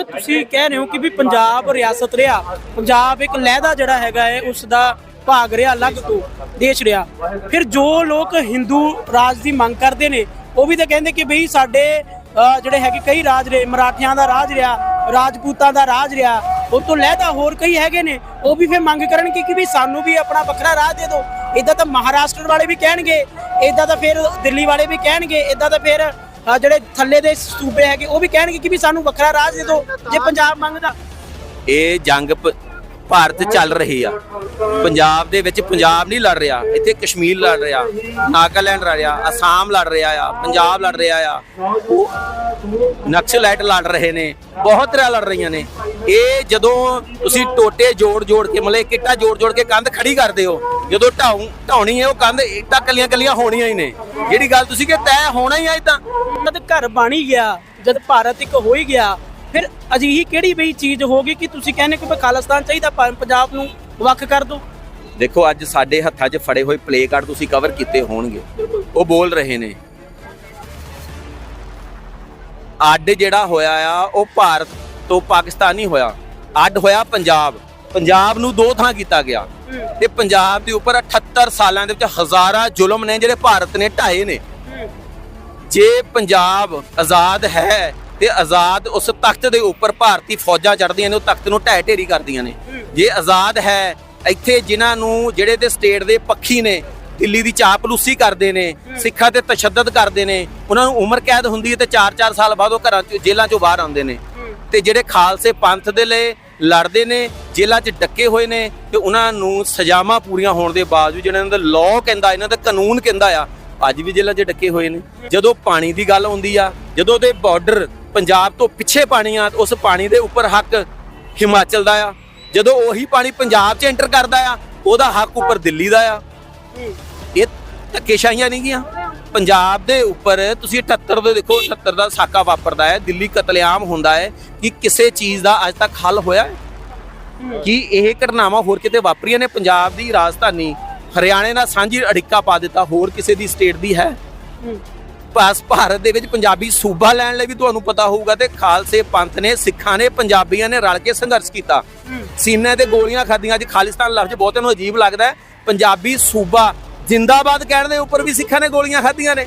ਤੁਸੀਂ ਕਹਿ ਰਹੇ ਹੋ ਕਿ ਵੀ ਪੰਜਾਬ ਰਿਆਸਤ ਰਿਹਾ। ਪੰਜਾਬ ਇੱਕ ਲਹਿਦਾ ਜਿਹੜਾ ਹੈਗਾ ਹੈ, ਉਸ ਦਾ ਭਾਗ ਰਿਹਾ ਅਲੱਗ ਤੋਂ, ਦੇਸ਼ ਰਿਹਾ। ਫਿਰ ਜੋ ਲੋਕ ਹਿੰਦੂ ਰਾਜ ਦੀ ਮੰਗ ਕਰਦੇ ਨੇ, ਉਹ ਵੀ ਤਾਂ ਕਹਿੰਦੇ ਕਿ ਬਈ ਸਾਡੇ ਜਿਹੜੇ ਹੈਗੇ ਕਈ ਰਾਜ ਰਹੇ ਮਰਾਠਿਆਂ ਦਾ ਰਾਜ ਰਿਹਾ, ਰਾਜਪੂਤਾਂ ਦਾ ਰਾਜ ਰਿਹਾ, ਉਹ ਤੋਂ ਲਹਿਦਾ ਹੋਰ ਕਈ ਹੈਗੇ ਨੇ, ਉਹ ਵੀ ਫਿਰ ਮੰਗ ਕਰਨਗੇ ਕਿ ਵੀ ਸਾਨੂੰ ਵੀ ਆਪਣਾ ਵੱਖਰਾ ਰਾਜ ਦੇ ਦਿਓ। ਇਦਾਂ ਤਾਂ ਮਹਾਰਾਸ਼ਟਰ ਵਾਲੇ ਵੀ ਕਹਿਣਗੇ ਇਦਾਂ ਤਾਂ ਫਿਰ ਦਿੱਲੀ ਵਾਲੇ ਵੀ ਕਹਿਣਗੇ ਇਦਾਂ ਤਾਂ ਫਿਰ ਜਿਹੜੇ ਥੱਲੇ ਦੇ ਸੂਬੇ ਹੈਗੇ ਉਹ ਵੀ ਕਹਿਣਗੇ ਕਿ ਵੀ ਸਾਨੂੰ ਵੱਖਰਾ ਰਾਜ ਦੇ ਦਿਓ ਜੇ ਪੰਜਾਬ ਮੰਗਦਾ। ਇਹ ਜੰਗ ਪ- ਭਾਰਤ ਚੱਲ ਰਹੀ ਆ। ਪੰਜਾਬ ਦੇ ਵਿੱਚ ਪੰਜਾਬ ਨਹੀਂ ਲੜ ਰਿਹਾ, ਇੱਥੇ ਕਸ਼ਮੀਰ ਲੜ ਰਿਹਾ, ਨਾਗਾਲੈਂਡ ਲੜ ਰਿਹਾ, ਅਸਾਮ ਲੜ ਰਿਹਾ ਆ, ਪੰਜਾਬ ਲੜ ਰਿਹਾ ਆ। ਨਕਸਲਾਈਟ ਲੜ ਰਹੇ ਨੇ, ਬਹੁਤ ਤਰ੍ਹਾਂ ਲੜ ਰਹੀਆਂ ਨੇ। ਇਹ ਜਦੋਂ ਤੁਸੀਂ ਟੋਟੇ ਜੋੜ ਜੋੜ ਕੇ ਮਲੇ ਕਿੱਟਾ ਜੋੜ ਜੋੜ ਕੇ ਕੰਧ ਖੜੀ ਕਰਦੇ ਹੋ, ਜਦੋਂ ਢਾਉ, ਢਾਉਣੀ ਹੈ, ਉਹ ਕੰਧ ਇੱਟਾਂ ਕੱਲੀਆਂ ਕੱਲੀਆਂ ਹੋਣੀਆਂ ਹੀ ਨੇ। ਜਿਹੜੀ ਗੱਲ ਤੁਸੀਂ ਕਿ ਤੈਅ ਹੋਣਾ ਹੀ ਆ ਇਦਾਂ। ਉਹਨਾਂ ਘਰ ਬਣ ਹੀ ਗਿਆ, ਜਦ ਭਾਰਤ ਇੱਕ ਹੋ ਹੀ ਗਿਆ। ਫਿਰ ਅਜਿਹੀ ਕਿਹੜੀ ਬਈ ਚੀਜ਼ ਹੋਗੀ ਕਿ ਤੁਸੀਂ ਕਹਿੰਦੇ ਕਿ ਖਾਲਿਸਤਾਨ ਚਾਹੀਦਾ ਪੰਜਾਬ ਨੂੰ ਵੱਖ ਕਰ ਦਿਓ? ਦੇਖੋ ਅੱਜ ਸਾਡੇ ਹੱਥਾਂ 'ਚ ਫੜੇ ਹੋਏ ਪਲੇ ਕਾਰਡ ਤੁਸੀਂ ਕਵਰ ਕੀਤੇ ਹੋਣਗੇ। ਉਹ ਬੋਲ ਰਹੇ ਨੇ। ਅੱਡ ਜਿਹੜਾ ਹੋਇਆ ਆ ਉਹ ਭਾਰਤ ਤੋਂ ਪਾਕਿਸਤਾਨ ਨਹੀਂ ਹੋਇਆ। ਅੱਡ ਹੋਇਆ ਪੰਜਾਬ। ਪੰਜਾਬ ਨੂੰ ਦੋ ਥਾਂ ਕੀਤਾ ਗਿਆ। ਤੇ ਪੰਜਾਬ ਦੇ ਉੱਪਰ 78 ਸਾਲਾਂ ਦੇ ਵਿੱਚ ਹਜ਼ਾਰਾਂ ਜ਼ੁਲਮ ਨੇ ਜਿਹੜੇ ਭਾਰਤ ਨੇ ਢਾਏ ਨੇ। ਜੇ ਪੰਜਾਬ ਆਜ਼ਾਦ ਹੈ ਤੇ ਆਜ਼ਾਦ ਉਸ ਤਖਤ ਦੇ ਉੱਪਰ ਭਾਰਤੀ ਫੌਜਾਂ ਚੜ੍ਹਦੀਆਂ ਨੇ, ਉਹ ਤਖਤ ਨੂੰ ਢਹਿ ਢੇਰੀ ਕਰਦੀਆਂ ਨੇ। ਜੇ ਆਜ਼ਾਦ ਹੈ, ਇੱਥੇ ਜਿਨ੍ਹਾਂ ਨੂੰ ਜਿਹੜੇ ਤੇ ਸਟੇਟ ਦੇ ਪੱਖੀ ਨੇ, ਦਿੱਲੀ ਦੀ ਚਾਪਲੂਸੀ ਕਰਦੇ ਨੇ, ਸਿੱਖਾਂ ਤੇ ਤਸ਼ੱਦਦ ਕਰਦੇ ਨੇ, ਉਹਨਾਂ ਨੂੰ ਉਮਰ ਕੈਦ ਹੁੰਦੀ ਹੈ ਤੇ 4-4 ਸਾਲ ਬਾਅਦ ਉਹ ਘਰਾਂ ਚ, ਜੇਲ੍ਹਾਂ ਚੋਂ ਬਾਹਰ ਆਉਂਦੇ ਨੇ। ਤੇ ਜਿਹੜੇ ਖਾਲਸੇ ਪੰਥ ਦੇ ਲਈ ਲੜਦੇ ਨੇ, ਜੇਲ੍ਹਾਂ 'ਚ ਡੱਕੇ ਹੋਏ ਨੇ, ਤੇ ਉਹਨਾਂ ਨੂੰ ਸਜ਼ਾਵਾਂ ਪੂਰੀਆਂ ਹੋਣ ਦੇ ਬਾਵਜੂਦ ਜਿਹੜਾ ਇਹਨਾਂ ਦਾ ਲਾਅ ਕਹਿੰਦਾ, ਇਹਨਾਂ ਦਾ ਕਾਨੂੰਨ ਕਹਿੰਦਾ ਆ, ਅੱਜ ਵੀ ਜੇਲ੍ਹਾਂ 'ਚ ਡੱਕੇ ਹੋਏ ਨੇ। ਜਦੋਂ ਪਾਣੀ ਦੀ ਗੱਲ ਆਉਂਦੀ ਆ, ਜਦੋਂ ਉਹਦੇ ਬਾਰਡਰ ਪੰਜਾਬ ਤੋਂ ਪਿੱਛੇ ਪਾਣੀ ਆ, ਉਸ ਪਾਣੀ ਦੇ ਉੱਪਰ ਹੱਕ ਹਿਮਾਚਲ ਦਾ ਆ। ਜਦੋਂ ਉਹੀ ਪਾਣੀ ਪੰਜਾਬ 'ਚ ਐਂਟਰ ਕਰਦਾ ਆ, ਉਹਦਾ ਹੱਕ ਉੱਪਰ ਦਿੱਲੀ ਦਾ ਆ। ਇਹ ਧੱਕੇਸ਼ਾਹੀਆਂ ਨਹੀਂ ਗੀਆਂ ਪੰਜਾਬ ਦੇ ਉੱਪਰ ਤੁਸੀਂ 78 ਦੇ ਦੇਖੋ 78 ਦਾ ਸਾਕਾ ਵਾਪਰਦਾ ਹੈ। ਦਿੱਲੀ ਕਤਲੇਆਮ ਹੁੰਦਾ ਹੈ ਕਿ ਕਿਸੇ ਚੀਜ਼ ਦਾ ਅੱਜ ਤੱਕ ਹੱਲ ਹੋਇਆ ਹੈ? ਕੀ ਇਹ ਘਟਨਾਵਾਂ ਹੋਰ ਕਿਤੇ ਵਾਪਰੀਆਂ ਨੇ? ਪੰਜਾਬ ਦੀ ਰਾਜਧਾਨੀ ਹਰਿਆਣੇ ਨਾਲ ਸਾਂਝੀ ਅੜਿੱਕਾ ਪਾ ਦਿੱਤਾ, ਹੋਰ ਕਿਸੇ ਦੀ ਸਟੇਟ ਦੀ ਹੈ? ਪਾਸ ਭਾਰਤ ਦੇ ਵਿੱਚ ਪੰਜਾਬੀ ਸੂਬਾ ਲੈਣ ਲਈ ਵੀ ਤੁਹਾਨੂੰ ਪਤਾ ਹੋਊਗਾ ਤੇ ਖਾਲਸੇ ਪੰਥ ਨੇ ਸਿੱਖਾਂ ਨੇ ਪੰਜਾਬੀਆਂ ਨੇ ਰਲ ਕੇ ਸੰਘਰਸ਼ ਕੀਤਾ। ਸੀਨੇ ਤੇ ਗੋਲੀਆਂ ਖਾਧੀਆਂ ਅੱਜ ਖਾਲਿਸਤਾਨ ਲਫ਼ਜ਼ ਬਹੁਤਿਆਂ ਨੂੰ ਅਜੀਬ ਲੱਗਦਾ ਹੈ। ਪੰਜਾਬੀ ਸੂਬਾ ਜਿੰਦਾਬਾਦ ਕਹਿਣ ਦੇ ਉੱਪਰ ਵੀ ਸਿੱਖਾਂ ਨੇ ਗੋਲੀਆਂ ਖਾਧੀਆਂ ਨੇ।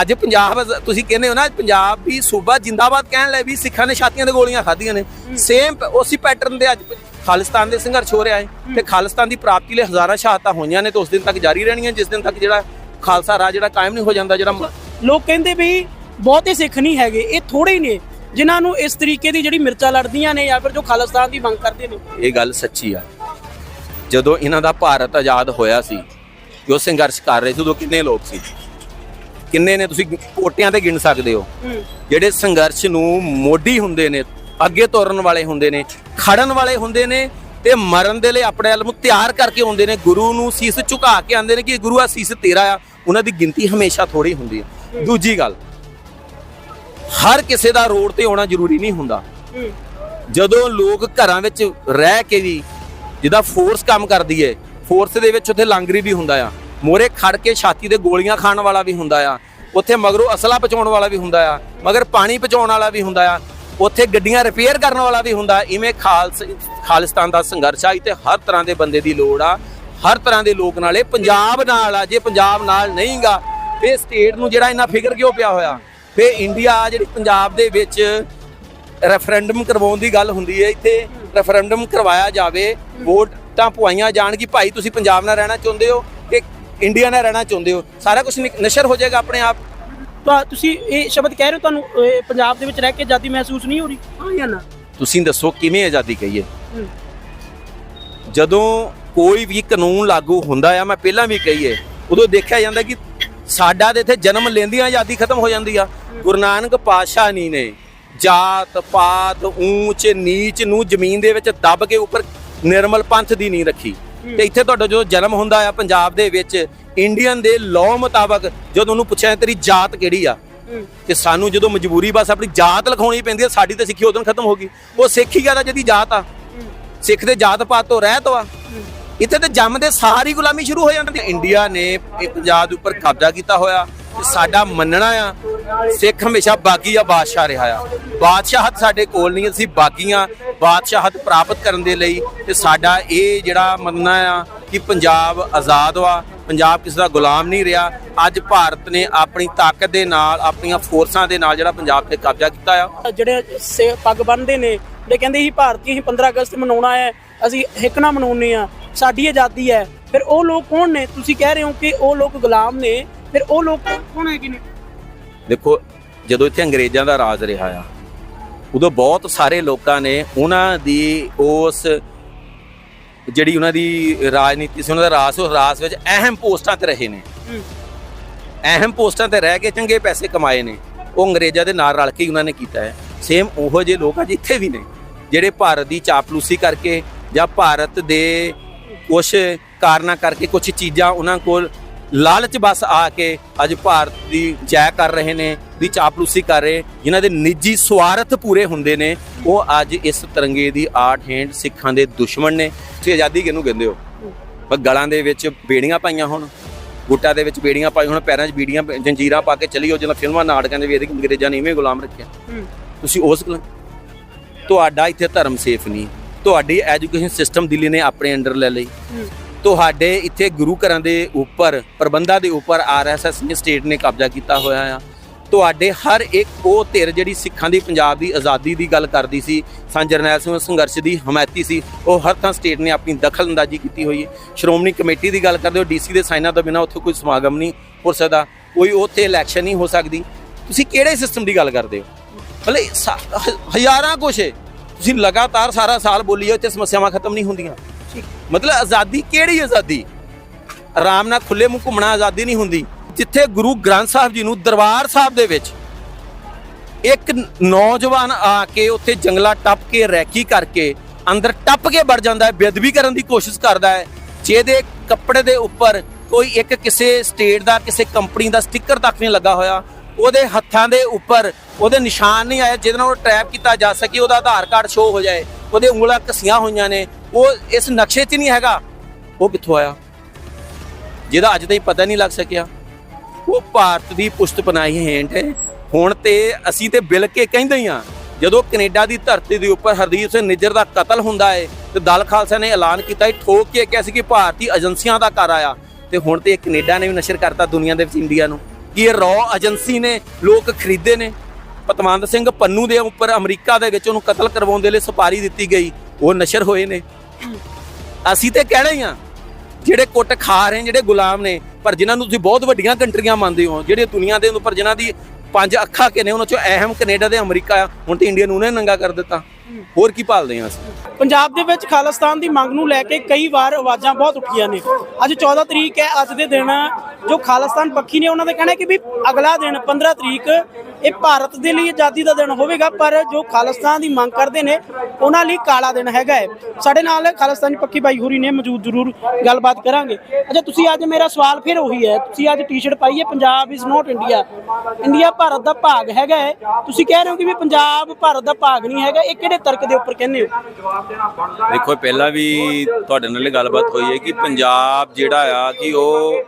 ਅੱਜ ਪੰਜਾਬ ਤੁਸੀਂ ਕਹਿੰਦੇ ਹੋ ਨਾ ਪੰਜਾਬੀ ਸੂਬਾ ਜਿੰਦਾਬਾਦ ਕਹਿਣ ਲਈ ਵੀ ਸਿੱਖਾਂ ਨੇ ਛਾਤੀਆਂ ਤੇ ਗੋਲੀਆਂ ਖਾਧੀਆਂ ਨੇ। ਸੇਮ ਉਸੇ ਪੈਟਰਨ ਦੇ ਅੱਜ ਖਾਲਿਸਤਾਨ ਦੇ ਸੰਘਰਸ਼ ਹੋ ਰਿਹਾ ਹੈ ਤੇ ਖਾਲਿਸਤਾਨ ਦੀ ਪ੍ਰਾਪਤੀ ਲਈ ਹਜ਼ਾਰਾਂ ਸ਼ਹਾਦਤਾਂ ਹੋਈਆਂ ਨੇ ਤੇ ਉਸ ਦਿਨ ਤੱਕ ਜਾਰੀ ਰਹਿਣੀਆਂ ਜਿਸ ਦਿਨ ਤੱਕ ਜਿਹੜਾ ਖਾਲਸਾ ਰਾਜ ਜਿਹੜਾ ਕਾਇਮ ਨਹੀਂ ਹੋ ਜਾਂਦਾ ਜਿਹੜਾ ਲੋਕ ਕਹਿੰਦੇ ਵੀ ਬਹੁਤੇ ਸਿੱਖ ਨਹੀਂ ਹੈਗੇ ਇਹ ਥੋੜੇ ਹੀ ਨੇ ਜਿਨ੍ਹਾਂ ਨੂੰ ਇਸ ਤਰੀਕੇ ਦੀ ਜਿਹੜੀ ਮਿਰਚਾਂ ਲੜਦੀਆਂ ਨੇ ਜਾਂ ਫਿਰ ਜੋ ਖਾਲਿਸਤਾਨ ਦੀ ਮੰਗ ਕਰਦੇ ਨੇ। ਇਹ ਗੱਲ ਸੱਚੀ ਆ। ਜਦੋਂ ਇਹਨਾਂ ਦਾ ਭਾਰਤ ਆਜ਼ਾਦ ਹੋਇਆ ਸੀ ਜੋ ਸੰਘਰਸ਼ ਕਰ ਰਹੇ ਸੀ ਉਦੋਂ ਕਿੰਨੇ ਲੋਕ ਸੀ? ਕਿੰਨੇ ਨੇ ਤੁਸੀਂ ਕੋਟਿਆਂ ਤੇ ਗਿਣ ਸਕਦੇ ਹੋ। ਜਿਹੜੇ ਸੰਘਰਸ਼ ਨੂੰ ਮੋਢੀ ਹੁੰਦੇ ਨੇ ਅੱਗੇ ਤੋਰਨ ਵਾਲੇ ਹੁੰਦੇ ਨੇ ਖੜਨ ਵਾਲੇ ਹੁੰਦੇ ਨੇ ਤੇ ਮਰਨ ਦੇ ਲਈ ਆਪਣੇ ਵੱਲ ਨੂੰ ਤਿਆਰ ਕਰਕੇ ਆਉਂਦੇ ਨੇ, ਗੁਰੂ ਨੂੰ ਸੀਸ ਝੁਕਾ ਕੇ ਆਉਂਦੇ ਨੇ ਕਿ ਗੁਰੂ ਆ ਸੀਸ ਤੇਰਾ ਆ। ਉਹਨਾਂ ਦੀ ਗਿਣਤੀ ਹਮੇਸ਼ਾ ਥੋੜੀ ਹੁੰਦੀ ਹੈ। ਦੂਜੀ ਗੱਲ, ਹਰ ਕਿਸੇ ਦਾ ਰੋਡ ਤੇ ਆਉਣਾ ਜ਼ਰੂਰੀ ਨਹੀਂ ਹੁੰਦਾ। ਜਦੋਂ ਲੋਕ ਘਰਾਂ ਵਿੱਚ ਰਹਿ ਕੇ ਵੀ ਜਿਹਦਾ ਫੋਰਸ ਕੰਮ ਕਰਦੀ ਏ ਫੋਰਸ ਦੇ ਵਿੱਚ ਉੱਥੇ ਲਾਂਗਰੀ ਵੀ ਹੁੰਦਾ ਆ। ਮੋਰੇ ਖੜ ਕੇ ਛਾਤੀ ਦੇ ਗੋਲੀਆਂ ਖਾਣ ਵਾਲਾ ਵੀ ਹੁੰਦਾ ਆ। ਉੱਥੇ ਮਗਰੋਂ ਅਸਲਾ ਪਹੁੰਚਾਉਣ ਵਾਲਾ ਵੀ ਹੁੰਦਾ ਆ। ਮਗਰ ਪਾਣੀ ਪਹੁੰਚਾਉਣ ਵਾਲਾ ਵੀ ਹੁੰਦਾ ਆ। ਉੱਥੇ ਗੱਡੀਆਂ ਰਿਪੇਅਰ ਕਰਨ ਵਾਲਾ ਵੀ ਹੁੰਦਾ। ਇਵੇਂ ਖਾਲਸ ਖਾਲਿਸਤਾਨ ਦਾ ਸੰਘਰਸ਼ ਆ, ਇੱਥੇ ਹਰ ਤਰ੍ਹਾਂ ਦੇ ਬੰਦੇ ਦੀ ਲੋੜ ਆ। ਹਰ ਤਰ੍ਹਾਂ ਦੇ ਲੋਕ ਨਾਲੇ ਪੰਜਾਬ ਨਾਲ ਆ, ਜੇ ਪੰਜਾਬ ਨਾਲ ਨਹੀਂਗਾ ਇਹ ਸਟੇਟ ਨੂੰ ਜਿਹੜਾ ਇੰਨਾ ਫਿਕਰ ਕਿਉਂ ਪਿਆ ਹੋਇਆ? ਫੇ ਇੰਡੀਆ ਜਿਹੜੀ ਪੰਜਾਬ ਦੇ ਵਿੱਚ ਰੈਫਰੈਂਡਮ ਕਰਵਾਉਣ ਦੀ ਗੱਲ ਹੁੰਦੀ ਹੈ, ਇੱਥੇ ਰੈਫਰੈਂਡਮ ਕਰਵਾਇਆ ਜਾਵੇ, ਵੋਟਾਂ ਪਵਾਈਆਂ ਜਾਣ ਕਿ ਭਾਈ ਤੁਸੀਂ ਪੰਜਾਬ ਨਾਲ ਰਹਿਣਾ ਚਾਹੁੰਦੇ ਹੋ ਕਿ ਇੰਡੀਆ ਨਾਲ ਰਹਿਣਾ ਚਾਹੁੰਦੇ ਹੋ? ਸਾਰਾ ਕੁਝ ਨਸ਼ਰ ਹੋ ਜਾਏਗਾ ਆਪਣੇ ਆਪ। ਤਾਂ ਤੁਸੀਂ ਇਹ ਸ਼ਬਦ ਕਹਿ ਰਹੇ ਹੋ ਤੁਹਾਨੂੰ ਇਹ ਪੰਜਾਬ ਦੇ ਵਿੱਚ ਰਹਿ ਕੇ ਆਜ਼ਾਦੀ ਮਹਿਸੂਸ ਨਹੀਂ ਹੋ ਰਹੀ? ਹਾਂ ਜਾਂ ਨਾ? ਤੁਸੀਂ ਦੱਸੋ ਕਿਵੇਂ ਆਜ਼ਾਦੀ ਕਹੀਏ? ਜਦੋਂ ਕੋਈ ਵੀ ਕਾਨੂੰਨ ਲਾਗੂ ਹੁੰਦਾ ਆ ਮੈਂ ਪਹਿਲਾਂ ਵੀ ਕਹੀਏ ਉਦੋਂ ਦੇਖਿਆ ਜਾਂਦਾ ਕਿ ਸਾਡਾ ਤੇ ਇੱਥੇ ਜਨਮ ਲੈਂਦੀਆਂ ਆਜ਼ਾਦੀ ਖਤਮ ਹੋ ਜਾਂਦੀ ਆ। ਗੁਰੂ ਨਾਨਕ ਪਾਤਸ਼ਾਹ ਨਹੀਂ ਨੇ। ਜਾਤ ਪਾਤ ਊਚ ਨੀਚ ਨੂੰ ਜ਼ਮੀਨ ਦੇ ਵਿੱਚ ਦੱਬ ਕੇ ਉੱਪਰ ਨਿਰਮਲ ਪੰਥ ਦੀ ਨਹੀਂ ਰੱਖੀ। ਤੇ ਇੱਥੇ ਤੁਹਾਡਾ ਜਦੋਂ ਜਨਮ ਹੁੰਦਾ ਆ ਪੰਜਾਬ ਦੇ ਵਿੱਚ ਇੰਡੀਅਨ ਦੇ ਲਾਅ ਮੁਤਾਬਕ ਜਦੋਂ ਉਹਨੂੰ ਪੁੱਛਿਆ ਤੇਰੀ ਜਾਤ ਕਿਹੜੀ ਆ ਤੇ ਸਾਨੂੰ ਜਦੋਂ ਮਜਬੂਰੀ ਬਸ ਆਪਣੀ ਜਾਤ ਲਿਖਾਉਣੀ ਪੈਂਦੀ ਹੈ ਸਾਡੀ ਤਾਂ ਸਿੱਖੀ ਉਦੋਂ ਖਤਮ ਹੋ ਗਈ। ਉਹ ਸਿੱਖ ਹੀ ਕਹਦਾ ਜਿਹਦੀ ਜਾਤ ਆ। ਸਿੱਖ ਦੇ ਜਾਤ ਪਾਤ ਤੋਂ ਰਹਿਤ ਵਾ। ਇੱਥੇ ਤੇ ਜੰਮਦੇ ਸਾਰੀ ਗੁਲਾਮੀ ਸ਼ੁਰੂ ਹੋ ਜਾਂਦੀ। ਇੰਡੀਆ ਨੇ ਪੰਜਾਬ ਦੇ ਉੱਪਰ ਕਬਜ਼ਾ ਕੀਤਾ ਹੋਇਆ ਤੇ ਸਾਡਾ ਮੰਨਣਾ ਆ ਸਿੱਖ ਹਮੇਸ਼ਾ ਬਾਗੀ ਆ ਬਾਦਸ਼ਾਹ ਰਿਹਾ ਆ। ਬਾਦਸ਼ਾਹਤ ਸਾਡੇ ਕੋਲ ਨਹੀਂ ਅਸੀਂ ਬਾਗੀਆਂ। ਬਾਦਸ਼ਾਹਤ ਪ੍ਰਾਪਤ ਕਰਨ ਦੇ ਲਈ ਤੇ ਸਾਡਾ ਇਹ ਜਿਹੜਾ ਮੰਨਣਾ ਆ ਕਿ ਪੰਜਾਬ ਆਜ਼ਾਦ ਵਾ ਪੰਜਾਬ ਕਿਸੇ ਦਾ ਗੁਲਾਮ ਨਹੀਂ ਰਿਹਾ। ਅੱਜ ਭਾਰਤ ਨੇ ਆਪਣੀ ਤਾਕਤ ਦੇ ਨਾਲ ਆਪਣੀਆਂ ਫੋਰਸਾਂ ਦੇ ਨਾਲ ਜਿਹੜਾ ਪੰਜਾਬ ਤੇ ਕਬਜ਼ਾ ਕੀਤਾ ਆ। ਜਿਹੜੇ ਪੱਗ ਬੰਨਦੇ ਨੇ ਜਿਹੜੇ ਕਹਿੰਦੇ ਸੀ ਭਾਰਤੀ ਅਸੀਂ 15 ਅਗਸਤ ਮਨਾਉਣਾ ਹੈ ਅਸੀਂ ਹਿੱਕ ਨਾਲ ਮਨਾਉਣੇ ਆ ਸਾਡੀ ਆਜ਼ਾਦੀ ਹੈ। ਫਿਰ ਉਹ ਲੋਕ ਕੌਣ ਨੇ? ਤੁਸੀਂ ਕਹਿ ਰਹੇ ਹੋ ਕਿ ਉਹ ਲੋਕ ਗੁਲਾਮ ਨੇ ਫਿਰ ਉਹ ਲੋਕ ਕੌਣ ਹੈਗੇ ਨੇ? ਦੇਖੋ ਜਦੋਂ ਇੱਥੇ ਅੰਗਰੇਜ਼ਾਂ ਦਾ ਰਾਜ ਰਿਹਾ ਆ ਉਦੋਂ ਬਹੁਤ ਸਾਰੇ ਲੋਕਾਂ ਨੇ ਉਹਨਾਂ ਦੀ ਉਸ ਜਿਹੜੀ ਉਹਨਾਂ ਦੀ ਰਾਜਨੀਤੀ ਸੀ ਉਹਨਾਂ ਦਾ ਰਾਜ ਸੀ ਉਸ ਰਾਜ ਵਿੱਚ ਅਹਿਮ ਪੋਸਟਾਂ ਤੇ ਰਹੇ ਨੇ। ਅਹਿਮ ਪੋਸਟਾਂ ਤੇ ਰਹਿ ਕੇ ਚੰਗੇ ਪੈਸੇ ਕਮਾਏ ਨੇ। ਉਹ ਅੰਗਰੇਜ਼ਾਂ ਦੇ ਨਾਲ ਰਲ ਕੇ ਹੀ ਉਹਨਾਂ ਨੇ ਕੀਤਾ ਹੈ। ਸੇਮ ਉਹੋ ਜਿਹੇ ਲੋਕ ਅੱਜ ਇੱਥੇ ਵੀ ਨੇ ਜਿਹੜੇ ਭਾਰਤ ਦੀ ਚਾਪਲੂਸੀ ਕਰਕੇ ਜਾਂ ਭਾਰਤ ਦੇ ਕੁਝ ਕਾਰਨਾਂ ਕਰਕੇ ਕੁਝ ਚੀਜ਼ਾਂ ਉਹਨਾਂ ਕੋਲ ਲਾਲਚ ਬਸ ਆ ਕੇ ਅੱਜ ਭਾਰਤ ਦੀ ਜੈ ਕਰ ਰਹੇ ਨੇ ਦੀ ਚਾਪਲੂਸੀ ਕਰ ਰਹੇ। ਜਿਨ੍ਹਾਂ ਦੇ ਨਿੱਜੀ ਸਵਾਰਥ ਪੂਰੇ ਹੁੰਦੇ ਨੇ ਉਹ ਅੱਜ ਇਸ ਤਰੰਗੇ ਦੀ ਆਠ ਹੈਂਡ ਸਿੱਖਾਂ ਦੇ ਦੁਸ਼ਮਣ ਨੇ। ਤੁਸੀਂ ਆਜ਼ਾਦੀ ਕਿਹਨੂੰ ਕਹਿੰਦੇ ਹੋ? ਪਰ ਗਲਾਂ ਦੇ ਵਿੱਚ ਬੇੜੀਆਂ ਪਾਈਆਂ ਹੁਣ ਗੁੱਟਾਂ ਦੇ ਵਿੱਚ ਬੇੜੀਆਂ ਪਾਈ ਹੁਣ ਪੈਰਾਂ 'ਚ ਬੀੜੀਆਂ ਜੰਜੀਰਾਂ ਪਾ ਕੇ ਚਲੀ ਜਾਓ ਜਦੋਂ ਫਿਲਮਾਂ ਨਾਟਕਾਂ ਦੇ ਵੀ ਇਹਦੇ ਅੰਗਰੇਜ਼ਾਂ ਨੇ ਇਵੇਂ ਗੁਲਾਮ ਰੱਖਿਆ। ਹੂੰ। ਤੁਸੀਂ ਉਸ ਤੁਹਾਡਾ ਇੱਥੇ ਧਰਮ ਸੇਫ ਨਹੀਂ। ਤੁਹਾਡੀ ਐਜੂਕੇਸ਼ਨ ਸਿਸਟਮ ਦਿੱਲੀ ਨੇ ਆਪਣੇ ਅੰਡਰ ਲੈ ਲਈ। ਹੂੰ। ਤੁਹਾਡੇ ਇੱਥੇ ਗੁਰੂ ਘਰਾਂ ਦੇ ਉੱਪਰ, ਪ੍ਰਬੰਧਾਂ ਦੇ ਉੱਪਰ ਆਰਐਸਐਸ ਨੇ ਸਟੇਟ ਨੇ ਕਬਜ਼ਾ ਕੀਤਾ ਹੋਇਆ ਆ। ਤੁਹਾਡੇ ਹਰ ਇੱਕ ਉਹ ਧਿਰ ਜਿਹੜੀ ਸਿੱਖਾਂ ਦੀ, ਪੰਜਾਬ ਦੀ ਆਜ਼ਾਦੀ ਦੀ ਗੱਲ ਕਰਦੀ ਸੀ ਸੰਤ ਜਰਨੈਲ ਸਿੰਘ ਸੰਘਰਸ਼ ਦੀ ਹਮਾਇਤੀ ਸੀ, ਉਹ ਹਰ ਥਾਂ ਸਟੇਟ ਨੇ ਆਪਣੀ ਦਖਲਅੰਦਾਜ਼ੀ ਕੀਤੀ ਹੋਈ ਹੈ। ਸ਼੍ਰੋਮਣੀ ਕਮੇਟੀ ਦੀ ਗੱਲ ਕਰਦੇ ਹੋ ਡੀਸੀ ਦੇ ਸਾਈਨਾਂ ਤੋਂ ਬਿਨਾਂ ਉੱਥੇ ਕੋਈ ਸਮਾਗਮ ਨਹੀਂ ਹੋ ਸਕਦਾ, ਕੋਈ ਉੱਥੇ ਇਲੈਕਸ਼ਨ ਨਹੀਂ ਹੋ ਸਕਦੀ। ਤੁਸੀਂ ਕਿਹੜੇ ਸਿਸਟਮ ਦੀ ਗੱਲ ਕਰਦੇ ਹੋ? ਮਤਲਬ ਸਾ- ਹ- ਹਜ਼ਾਰਾਂ ਕੁਛ ਹੈ। ਤੁਸੀਂ ਲਗਾਤਾਰ ਸਾਰਾ ਸਾਲ ਬੋਲੀ ਜਾਓ ਤੇ ਸਮੱਸਿਆਵਾਂ ਖਤਮ ਨਹੀਂ ਹੁੰਦੀਆਂ। ਮਤਲਬ ਆਜ਼ਾਦੀ ਕਿਹੜੀ ਆਜ਼ਾਦੀ? ਆਰਾਮ ਨਾਲ ਖੁੱਲੇ ਮੂੰਹ ਘੁੰਮਣਾ ਆਜ਼ਾਦੀ ਨਹੀਂ ਹੁੰਦੀ। ਜਿੱਥੇ ਗੁਰੂ ਗ੍ਰੰਥ ਸਾਹਿਬ ਜੀ ਨੂੰ ਦਰਬਾਰ ਸਾਹਿਬ ਦੇ ਵਿੱਚ ਇੱਕ ਨੌਜਵਾਨ ਆ ਕੇ ਉੱਥੇ ਜੰਗਲਾ ਟੱਪ ਕੇ, ਰੈਕੀ ਕਰਕੇ ਅੰਦਰ ਟੱਪ ਕੇ ਵੜ ਜਾਂਦਾ ਹੈ, ਬੇਅਦਬੀ ਕਰਨ ਦੀ ਕੋਸ਼ਿਸ਼ ਕਰਦਾ ਹੈ। ਜਿਹਦੇ ਕੱਪੜੇ ਦੇ ਉੱਪਰ ਕੋਈ ਇੱਕ ਕਿਸੇ ਸਟੇਟ ਦਾ, ਕਿਸੇ ਕੰਪਨੀ ਦਾ ਸਟicker ਤੱਕ ਨਹੀਂ ਲੱਗਾ ਹੋਇਆ। ਉਹਦੇ ਹੱਥਾਂ ਦੇ ਉੱਪਰ ਉਹਦੇ ਨਿਸ਼ਾਨ ਨਹੀਂ ਆਏ, ਜਿਹਦੇ ਨਾਲ ਉਹ ਟਰੈਪ ਕੀਤਾ ਜਾ ਸਕੇ, ਉਹਦਾ ਆਧਾਰ ਕਾਰਡ ਸ਼ੋ ਹੋ ਜਾਏ। ਉਹਦੇ ਉਂਗਲਾਂ ਘਸੀਆਂ ਹੋਈਆਂ ਨੇ। ਉਹ ਇਸ ਨਕਸ਼ੇ 'ਚ ਨਹੀਂ ਹੈਗਾ। ਉਹ ਕਿੱਥੋਂ ਆਇਆ? ਜਿਹਦਾ ਅੱਜ ਤਾਈਂ ਪਤਾ ਨਹੀਂ ਲੱਗ ਸਕਿਆ। ਉਹ ਭਾਰਤ ਦੀ ਪੁਸ਼ਤ ਬਣਾਈ ਹੈਂਡ ਹੈ ਹੁਣ ਤੇ ਅਸੀਂ ਤੇ ਬਿਲ ਕੇ ਕਹਿੰਦੇ ਹੀ ਆ ਜਦੋਂ ਕੈਨੇਡਾ ਦੀ ਧਰਤੀ ਦੇ ਉੱਪਰ ਹਰਦੀਪ ਸਿੰਘ ਨਿੱਜਰ ਦਾ ਕਤਲ ਹੁੰਦਾ ਏ, ਤੇ ਦਲ ਖਾਲਸਾ ਨੇ ਐਲਾਨ ਕੀਤਾ ਸੀ ਠੋਕ ਕੇ ਕਿਹਾ ਸੀ ਕਿ ਭਾਰਤੀ ਏਜੰਸੀਆਂ ਦਾ ਕਰ ਆਇਆ। ਤੇ ਹੁਣ ਤੇ ਇਹ ਕੈਨੇਡਾ ਨੇ ਵੀ ਨਸ਼ਰ ਕਰਤਾ ਦੁਨੀਆ ਦੇ ਵਿੱਚ, ਇੰਡੀਆ ਨੂੰ। ਕਿ ਇਹ ਰॉ ਏਜੰਸੀ ਨੇ, ਲੋਕ ਖਰੀਦੇ ਨੇ। ਪਤਵੰਤ ਸਿੰਘ ਪੰਨੂ ਦੇ ਉੱਪਰ ਅਮਰੀਕਾ ਦੇ ਵਿੱਚ ਉਹਨੂੰ ਕਤਲ ਕਰਵਾਉਣ ਦੇ ਲਈ ਸੁਪਾਰੀ ਦਿੱਤੀ ਗਈ ਉਹ ਨਸ਼ਰ ਹੋਏ ਨੇ। ਅਸੀਂ ਤੇ ਕਹਿਣਾ ਹੀ ਆ ਜਿਹੜੇ ਕੁੱਟ ਖਾ ਰਹੇ ਨੇ, ਜਿਹੜੇ ਗੁਲਾਮ ਨੇ ਪਰ ਜਿਨ੍ਹਾਂ ਨੂੰ ਤੁਸੀਂ ਬਹੁਤ ਵੱਡੀਆਂ ਕੰਟਰੀਆਂ ਮੰਨਦੇ ਹੋ ਜਿਹੜੇ ਦੁਨੀਆ ਦੇ ਉੱਪਰ ਜਿਨ੍ਹਾਂ ਦੀ ਪੰਜ ਅੱਖਾਂ ਕਿ ਨੇ ਉਹਨਾਂ ਚੋਂ ਅਹਿਮ ਕੈਨੇਡਾ ਤੇ ਅਮਰੀਕਾ ਹੁਣ ਤੇ ਇੰਡੀਆ ਨੂੰ ਉਹਨੇ ਨੰਗਾ ਕਰ ਦਿੱਤਾ। ਹੋਰ ਕੀ ਭਾਲਦੇ ਹਾਂ ਅਸੀਂ? ਪੰਜਾਬ ਦੇ ਵਿੱਚ ਖਾਲਿਸਤਾਨ ਦੀ ਮੰਗ ਨੂੰ ਲੈ ਕੇ ਕਈ ਵਾਰ ਆਵਾਜ਼ਾਂ ਬਹੁਤ ਉੱਠੀਆਂ ਨੇ। ਅੱਜ 14 ਤਰੀਕ ਹੈ, ਅੱਜ ਦੇ ਦਿਨ ਜੋ ਖਾਲਿਸਤਾਨ ਪੱਖੀ ਨੇ, ਉਹਨਾਂ ਦਾ ਕਹਿਣਾ ਹੈ ਕਿ ਵੀ ਅਗਲਾ ਦਿਨ 15 ਤਰੀਕ, ਇਹ ਭਾਰਤ ਦੇ ਲਈ ਆਜ਼ਾਦੀ ਦਾ ਦਿਨ ਹੋਵੇਗਾ, ਪਰ ਜੋ ਖਾਲਿਸਤਾਨ ਦੀ ਮੰਗ ਕਰਦੇ ਨੇ, ਉਹਨਾਂ ਲਈ ਕਾਲਾ ਦਿਨ ਹੈਗਾ ਹੈ। ਸਾਡੇ ਨਾਲ ਖਾਲਿਸਤਾਨੀ ਪੱਖੀ ਬਾਈ ਹੋਰੀ ਨੇ ਮੌਜੂਦ ਜ਼ਰੂਰ ਗੱਲਬਾਤ ਕਰਾਂਗੇ। ਅੱਛਾ, ਤੁਸੀਂ ਅੱਜ ਮੇਰਾ ਸਵਾਲ ਫਿਰ ਉਹੀ ਹੈ, ਤੁਸੀਂ ਅੱਜ ਟੀ-ਸ਼ਰਟ ਪਾਈ ਹੈ, Punjab is not India India Bharat ਦਾ ਭਾਗ ਹੈਗਾ ਹੈ। ਤੁਸੀਂ ਕਹਿ ਰਹੇ ਹੋ ਕਿ ਵੀ ਪੰਜਾਬ ਭਾਰਤ ਦਾ ਭਾਗ ਨਹੀਂ ਹੈਗਾ, ਇਹ ਕਿਹੜੇ ਤਰਕ ਦੇ ਉੱਪਰ ਕਹਿੰਦੇ ਹੋ? ਦੇਖੋ, ਪਹਿਲਾਂ ਵੀ ਤੁਹਾਡੇ ਨਾਲ ਗੱਲਬਾਤ ਹੋਈ ਹੈ ਕਿ ਪੰਜਾਬ ਜਿਹੜਾ ਆ ਕਿ ਉਹ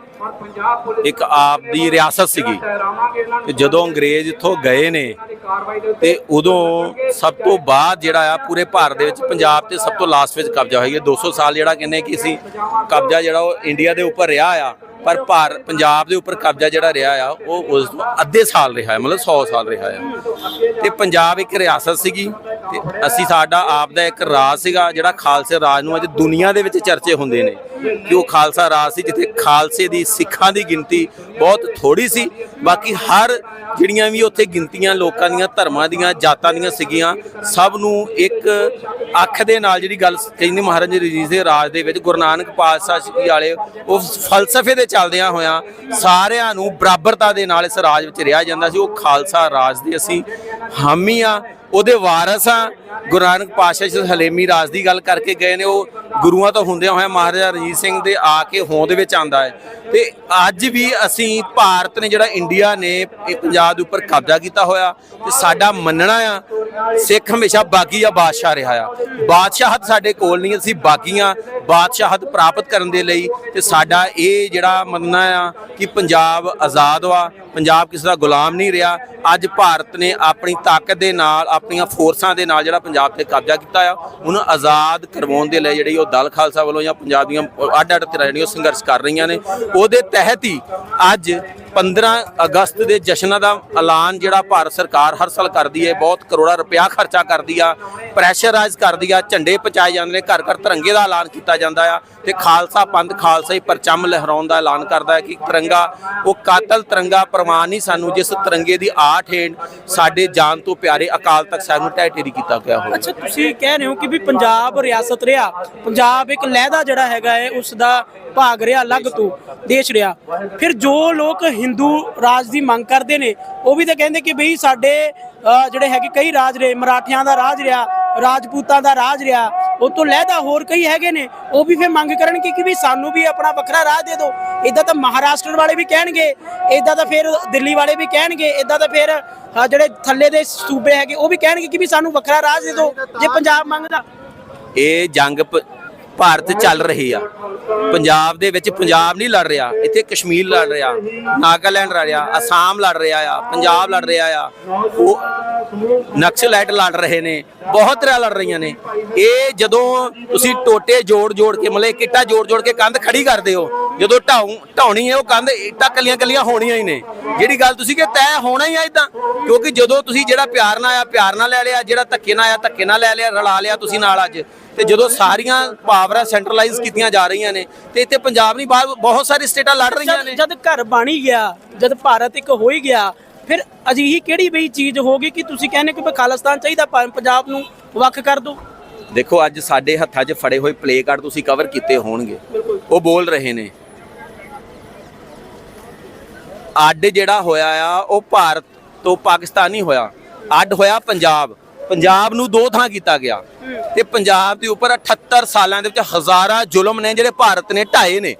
ਇੱਕ ਆਪ ਦੀ ਰਿਆਸਤ ਸੀਗੀ। ਤੇ ਜਦੋਂ ਅੰਗਰੇਜ਼ ਇੱਥੋਂ ਗਏ ਨੇ, ਤੇ ਉਦੋਂ ਸਭ ਤੋਂ ਬਾਅਦ ਜਿਹੜਾ ਆ ਪੂਰੇ ਭਾਰਤ ਦੇ ਵਿੱਚ ਪੰਜਾਬ ਤੇ ਸਭ ਤੋਂ ਲਾਸਟ ਵਿੱਚ ਕਬਜ਼ਾ ਹੋਈ ਹੈ 200 ਸਾਲ ਜਿਹੜਾ ਕਹਿੰਦੇ ਕਿ ਸੀ ਕਬਜ਼ਾ ਜਿਹੜਾ ਉਹ ਇੰਡੀਆ ਦੇ ਉੱਪਰ ਰਿਹਾ ਆ। ਪਰ ਭਾਰ ਪੰਜਾਬ ਦੇ ਉੱਪਰ ਕਬਜ਼ਾ ਜਿਹੜਾ ਰਿਹਾ ਆ, ਉਹ ਉਸ ਤੋਂ ਅੱਧੇ ਸਾਲ ਰਿਹਾ ਹੈ, ਮਤਲਬ 100 ਸਾਲ ਰਿਹਾ ਆ। ਤੇ ਪੰਜਾਬ ਇੱਕ ਰਿਆਸਤ ਸੀਗੀ ਤੇ ਅਸੀਂ ਸਾਡਾ ਆਪ ਦਾ ਇੱਕ ਰਾਜ ਸੀਗਾ, ਜਿਹੜਾ ਖਾਲਸੇ ਰਾਜ ਨੂੰ ਅੱਜ ਦੁਨੀਆ ਦੇ ਵਿੱਚ ਚਰਚੇ ਹੁੰਦੇ ਨੇ। ਕਿ ਉਹ ਖਾਲਸਾ ਰਾਜ ਸੀ, ਜਿੱਥੇ ਖਾਲਸੇ ਦੀ ਸਿੱਖਾਂ ਦੀ ਗਿਣਤੀ ਬਹੁਤ ਥੋੜੀ ਸੀ। ਬਾਕੀ ਹਰ ਜਿਹੜੀਆਂ ਵੀ ਉੱਥੇ ਗਿਣਤੀਆਂ ਲੋਕਾਂ ਦੀਆਂ, ਧਰਮਾਂ ਦੀਆਂ, ਜਾਤਾਂ ਦੀਆਂ ਸੀਗੀਆਂ, ਸਭ ਨੂੰ ਇੱਕ ਅੱਖ ਦੇ ਨਾਲ ਜਿਹੜੀ ਗੱਲ ਕਹਿੰਦੇ ਮਹਾਰਾਜ ਰਣਜੀਤ ਦੇ ਰਾਜ ਦੇ ਵਿੱਚ, ਗੁਰੂ ਨਾਨਕ ਪਾਤਸ਼ਾਹ ਜੀ ਵਾਲੇ, ਉਹ ਫਲਸਫੇ ਦੇ ਚੱਲਦਿਆਂ ਹੋਇਆਂ ਸਾਰਿਆਂ ਨੂੰ ਬਰਾਬਰਤਾ ਦੇ ਨਾਲ ਇਸ ਰਾਜ ਵਿੱਚ ਰਿਹਾ ਜਾਂਦਾ ਸੀ। ਉਹ ਖਾਲਸਾ ਰਾਜ ਦੇ ਅਸੀਂ ਹਾਮੀ ਆ, ਉਹਦੇ ਵਾਰਸ ਆ। ਗੁਰੂ ਨਾਨਕ ਪਾਤਸ਼ਾਹ ਜੀ ਹਲੇਮੀ ਰਾਜ ਦੀ ਗੱਲ ਕਰਕੇ ਗਏ ਨੇ, ਉਹ ਗੁਰੂਆਂ ਤੋਂ ਹੁੰਦਿਆਂ ਹੋਇਆ ਮਹਾਰਾਜਾ ਰਣਜੀਤ ਸਿੰਘ ਦੇ ਆ ਕੇ ਹੋਂਦ ਵਿੱਚ ਆਂਦਾ ਹੈ। ਤੇ ਅੱਜ ਵੀ ਅਸੀਂ ਭਾਰਤ ਨੇ ਜਿਹੜਾ ਇੰਡੀਆ ਨੇ, ਇਹ ਪੰਜਾਬ ਦੇ ਉੱਪਰ ਕਬਜ਼ਾ ਕੀਤਾ ਹੋਇਆ ਤੇ ਸਾਡਾ ਮੰਨਣਾ ਆ, ਸਿੱਖ ਹਮੇਸ਼ਾ ਬਾਗੀ ਆ ਬਾਦਸ਼ਾਹ ਰਿਹਾ ਆ। ਬਾਦਸ਼ਾਹਤ ਸਾਡੇ ਕੋਲ ਨਹੀਂ, ਅਸੀਂ ਬਾਗੀਆਂ, ਬਾਦਸ਼ਾਹਤ ਪ੍ਰਾਪਤ ਕਰਨ ਦੇ ਲਈ ਤੇ ਸਾਡਾ ਇਹ ਜਿਹੜਾ ਮੰਨਣਾ ਆ ਕਿ ਪੰਜਾਬ ਆਜ਼ਾਦ ਵਾ ਪੰਜਾਬ ਕਿਸੇ ਦਾ ਗੁਲਾਮ ਨਹੀਂ ਰਿਹਾ। ਅੱਜ ਭਾਰਤ ਨੇ ਆਪਣੀ ਤਾਕਤ ਦੇ ਨਾਲ, ਆਪਣੀਆਂ ਫੋਰਸਾਂ ਦੇ ਨਾਲ ਜਿਹੜਾ ਪੰਜਾਬ ਤੇ ਕਬਜ਼ਾ ਕੀਤਾ ਆ। ਉਹਨੂੰ ਆਜ਼ਾਦ ਕਰਵਾਉਣ ਦੇ ਲਈ ਜਿਹੜੀ ਉਹ ਦਲ ਖਾਲਸਾ ਵੱਲੋਂ ਜਾਂ ਪੰਜਾਬ ਦੀਆਂ ਅੱਡ ਅੱਡ ਤਰ੍ਹਾਂ ਜਿਹੜੀਆਂ ਉਹ ਸੰਘਰਸ਼ ਕਰ ਰਹੀਆਂ ਨੇ, ਉਹਦੇ ਤਹਿਤ ਹੀ ਅੱਜ 15 ਅਗਸਤ ਦੇ ਜਸ਼ਨਾਂ ਦਾ ਐਲਾਨ ਜਿਹੜਾ ਭਾਰਤ ਸਰਕਾਰ ਹਰ ਸਾਲ ਕਰਦੀ ਹੈ, ਬਹੁਤ ਕਰੋੜਾਂ ਰੁਪਇਆ ਖਰਚਾ ਕਰਦੀ ਆ ਪ੍ਰੈਸ਼ਰਾਈਜ਼ ਕਰਦੀ ਆ, ਝੰਡੇ ਪਹੁੰਚਾਏ ਜਾਂਦੇ ਨੇ ਘਰ ਘਰ ਤਿਰੰਗੇ ਦਾ ਐਲਾਨ ਕੀਤਾ ਜਾਂਦਾ ਆ ਤੇ ਖਾਲਸਾ ਪੰਥ, ਖਾਲਸਾ ਹੀ ਪਰਚਮ ਲਹਿਰਾਉਣ ਦਾ ਐਲਾਨ ਕਰਦਾ ਹੈ ਕਿ ਤਿਰੰਗਾ, ਉਹ ਕਾਤਲ ਤਿਰੰਗਾ ਪ੍ਰਮਾਣ ਨਹੀਂ ਸਾਨੂੰ ਜਿਸ ਤਿਰੰਗੇ ਦੀ ਆਠ ਹੇਠ ਸਾਡੇ ਜਾਨ ਤੋਂ ਪਿਆਰੇ ਅਕਾਲ ਤਖਤ ਸਾਹਿਬ ਨੂੰ ਢਹਿ ਢੇਰੀ ਕੀਤਾ ਗਿਆ ਹੋਵੇ। ਅੱਛਾ, ਤੁਸੀਂ ਕਹਿ ਰਹੇ ਹੋ ਕਿ ਵੀ ਪੰਜਾਬ ਰਿਆਸਤ ਰਿਹਾ, ਪੰਜਾਬ ਇੱਕ ਲਹਿਦਾ ਜਿਹੜਾ ਹੈਗਾ ਹੈ ਉਸ ਦਾ ਭਾਗ ਰਿਹਾ, ਅਲੱਗ ਤੋਂ ਦੇਸ਼ ਰਿਹਾ। ਫਿਰ ਜੋ ਲੋਕ ਹਿੰਦੂ ਰਾਜ ਦੀ ਮੰਗ ਕਰਦੇ ਨੇ, ਉਹ ਵੀ ਤਾਂ ਕਹਿੰਦੇ ਕਿ ਬਈ ਸਾਡੇ ਜਿਹੜੇ ਹੈਗੇ ਕਈ ਰਾਜ ਰਹੇ ਮਰਾਠਿਆਂ ਦਾ ਰਾਜ ਰਿਹਾ, ਰਾਜਪੂਤਾਂ ਦਾ ਰਾਜ ਰਿਹਾ, ਉਹ ਤੋਂ ਲਹਿਦਾ ਹੋਰ ਕਈ ਹੈਗੇ ਨੇ, ਉਹ ਵੀ ਫਿਰ ਮੰਗ ਕਰਨਗੇ ਕਿ ਵੀ ਸਾਨੂੰ ਵੀ ਆਪਣਾ ਵੱਖਰਾ ਰਾਜ ਦੇ ਦਿਓ। ਇਦਾਂ ਤਾਂ ਮਹਾਰਾਸ਼ਟਰ ਵਾਲੇ ਵੀ ਕਹਿਣਗੇ ਇਦਾਂ ਤਾਂ ਫਿਰ ਦਿੱਲੀ ਵਾਲੇ ਵੀ ਕਹਿਣਗੇ ਇਦਾਂ ਤਾਂ ਫਿਰ ਜਿਹੜੇ ਥੱਲੇ ਦੇ ਸੂਬੇ ਹੈਗੇ, ਉਹ ਵੀ ਕਹਿਣਗੇ ਕਿ ਵੀ ਸਾਨੂੰ ਵੱਖਰਾ ਰਾਜ ਦੇ ਦਿਓ, ਜੇ ਪੰਜਾਬ ਮੰਗਦਾ। ਇਹ ਜੰਗ ਭਾਰਤ ਚੱਲ ਰਹੀ ਆ। ਪੰਜਾਬ ਦੇ ਵਿੱਚ ਪੰਜਾਬ ਨਹੀਂ ਲੜ ਰਿਹਾ। ਇੱਥੇ ਕਸ਼ਮੀਰ ਲੜ ਰਿਹਾ, ਨਾਗਾਲੈਂਡ ਲੜ ਰਿਹਾ, ਅਸਾਮ ਲੜ ਰਿਹਾ ਆ, ਪੰਜਾਬ ਲੜ ਰਿਹਾ ਆ। ਉਹ ਨਕਸਲੈਟ ਲੜ ਰਹੇ ਨੇ, ਬਹੁਤ ਤਰ੍ਹਾਂ ਲੜ ਰਹੀਆਂ ਨੇ। ਇਹ ਜਦੋਂ ਤੁਸੀਂ ਟੋਟੇ ਜੋੜ ਜੋੜ ਕੇ, ਮਤਲਬ ਕਿੱਟਾ ਜੋੜ ਜੋੜ ਕੇ ਕੰਧ ਖੜੀ ਕਰਦੇ ਹੋ ਜਦੋਂ ਢਾਉ ਢਾਉਣੀ ਹੈ ਉਹ ਕੰਧ ਇੱਟਾਂ ਕੱਲੀਆਂ ਕੱਲੀਆਂ ਹੋਣੀਆਂ ਹੀ ਨੇ। ਜਿਹੜੀ ਗੱਲ ਤੁਸੀਂ ਕਿ ਤੈਅ ਹੋਣਾ ਹੀ ਆ ਇਦਾਂ ਕਿਉਂਕਿ ਜਦੋਂ ਤੁਸੀਂ ਜਿਹੜਾ ਪਿਆਰ ਨਾਲ ਆਇਆ ਪਿਆਰ ਨਾਲ ਲੈ ਲਿਆ ਜਿਹੜਾ ਧੱਕੇ ਨਾਲ ਆਇਆ ਧੱਕੇ ਨਾਲ ਲੈ ਲਿਆ ਰਲਾ ਲਿਆ ਤੁਸੀਂ ਨਾਲ ਅੱਜ। ਤੇ ਜਦੋਂ ਸਾਰੀਆਂ ਪਾਵਰਾਂ ਸੈਂਟਰਲਾਈਜ਼ ਕੀਤੀਆਂ ਜਾ ਰਹੀਆਂ ਨੇ ਤੇ ਇੱਥੇ ਪੰਜਾਬ ਨਹੀਂ ਬਾਹਰ ਬਹੁਤ ਸਾਰੀ ਸਟੇਟਾਂ ਲੜ ਰਹੀਆਂ ਨੇ। ਜਦ ਘਰ ਬਣ ਗਿਆ ਜਦ ਭਾਰਤ ਇੱਕ ਹੋ ਹੀ ਗਿਆ ਫਿਰ ਅਜਿਹੀ ਕਿਹੜੀ ਬਈ ਚੀਜ਼ ਹੋਗੀ ਕਿ ਤੁਸੀਂ ਕਹਿੰਦੇ ਕਿ ਖਾਲਿਸਤਾਨ ਚਾਹੀਦਾ ਪੰਜਾਬ ਨੂੰ ਵੱਖ ਕਰ ਦਿਓ ਦੇਖੋ ਅੱਜ ਸਾਡੇ ਹੱਥਾਂ 'ਚ ਫੜੇ ਹੋਏ ਪਲੇ ਕਾਰਡ ਤੁਸੀਂ ਕਵਰ ਕੀਤੇ ਹੋਣਗੇ। ਉਹ ਬੋਲ ਰਹੇ ਨੇ। ਅੱਡ ਜਿਹੜਾ ਹੋਇਆ ਆ, ਉਹ ਭਾਰਤ ਤੋਂ ਪਾਕਿਸਤਾਨ ਨਹੀਂ ਹੋਇਆ। ਅੱਡ ਹੋਇਆ ਪੰਜਾਬ। ਪੰਜਾਬ ਨੂੰ ਦੋ ਥਾਂ ਕੀਤਾ ਗਿਆ। ਤੇ ਪੰਜਾਬ ਦੇ ਉੱਪਰ 78 ਸਾਲਾਂ ਦੇ ਵਿੱਚ ਹਜ਼ਾਰਾਂ ਜ਼ੁਲਮ ਨੇ, ਜਿਹੜੇ ਭਾਰਤ ਨੇ ਢਾਏ ਨੇ।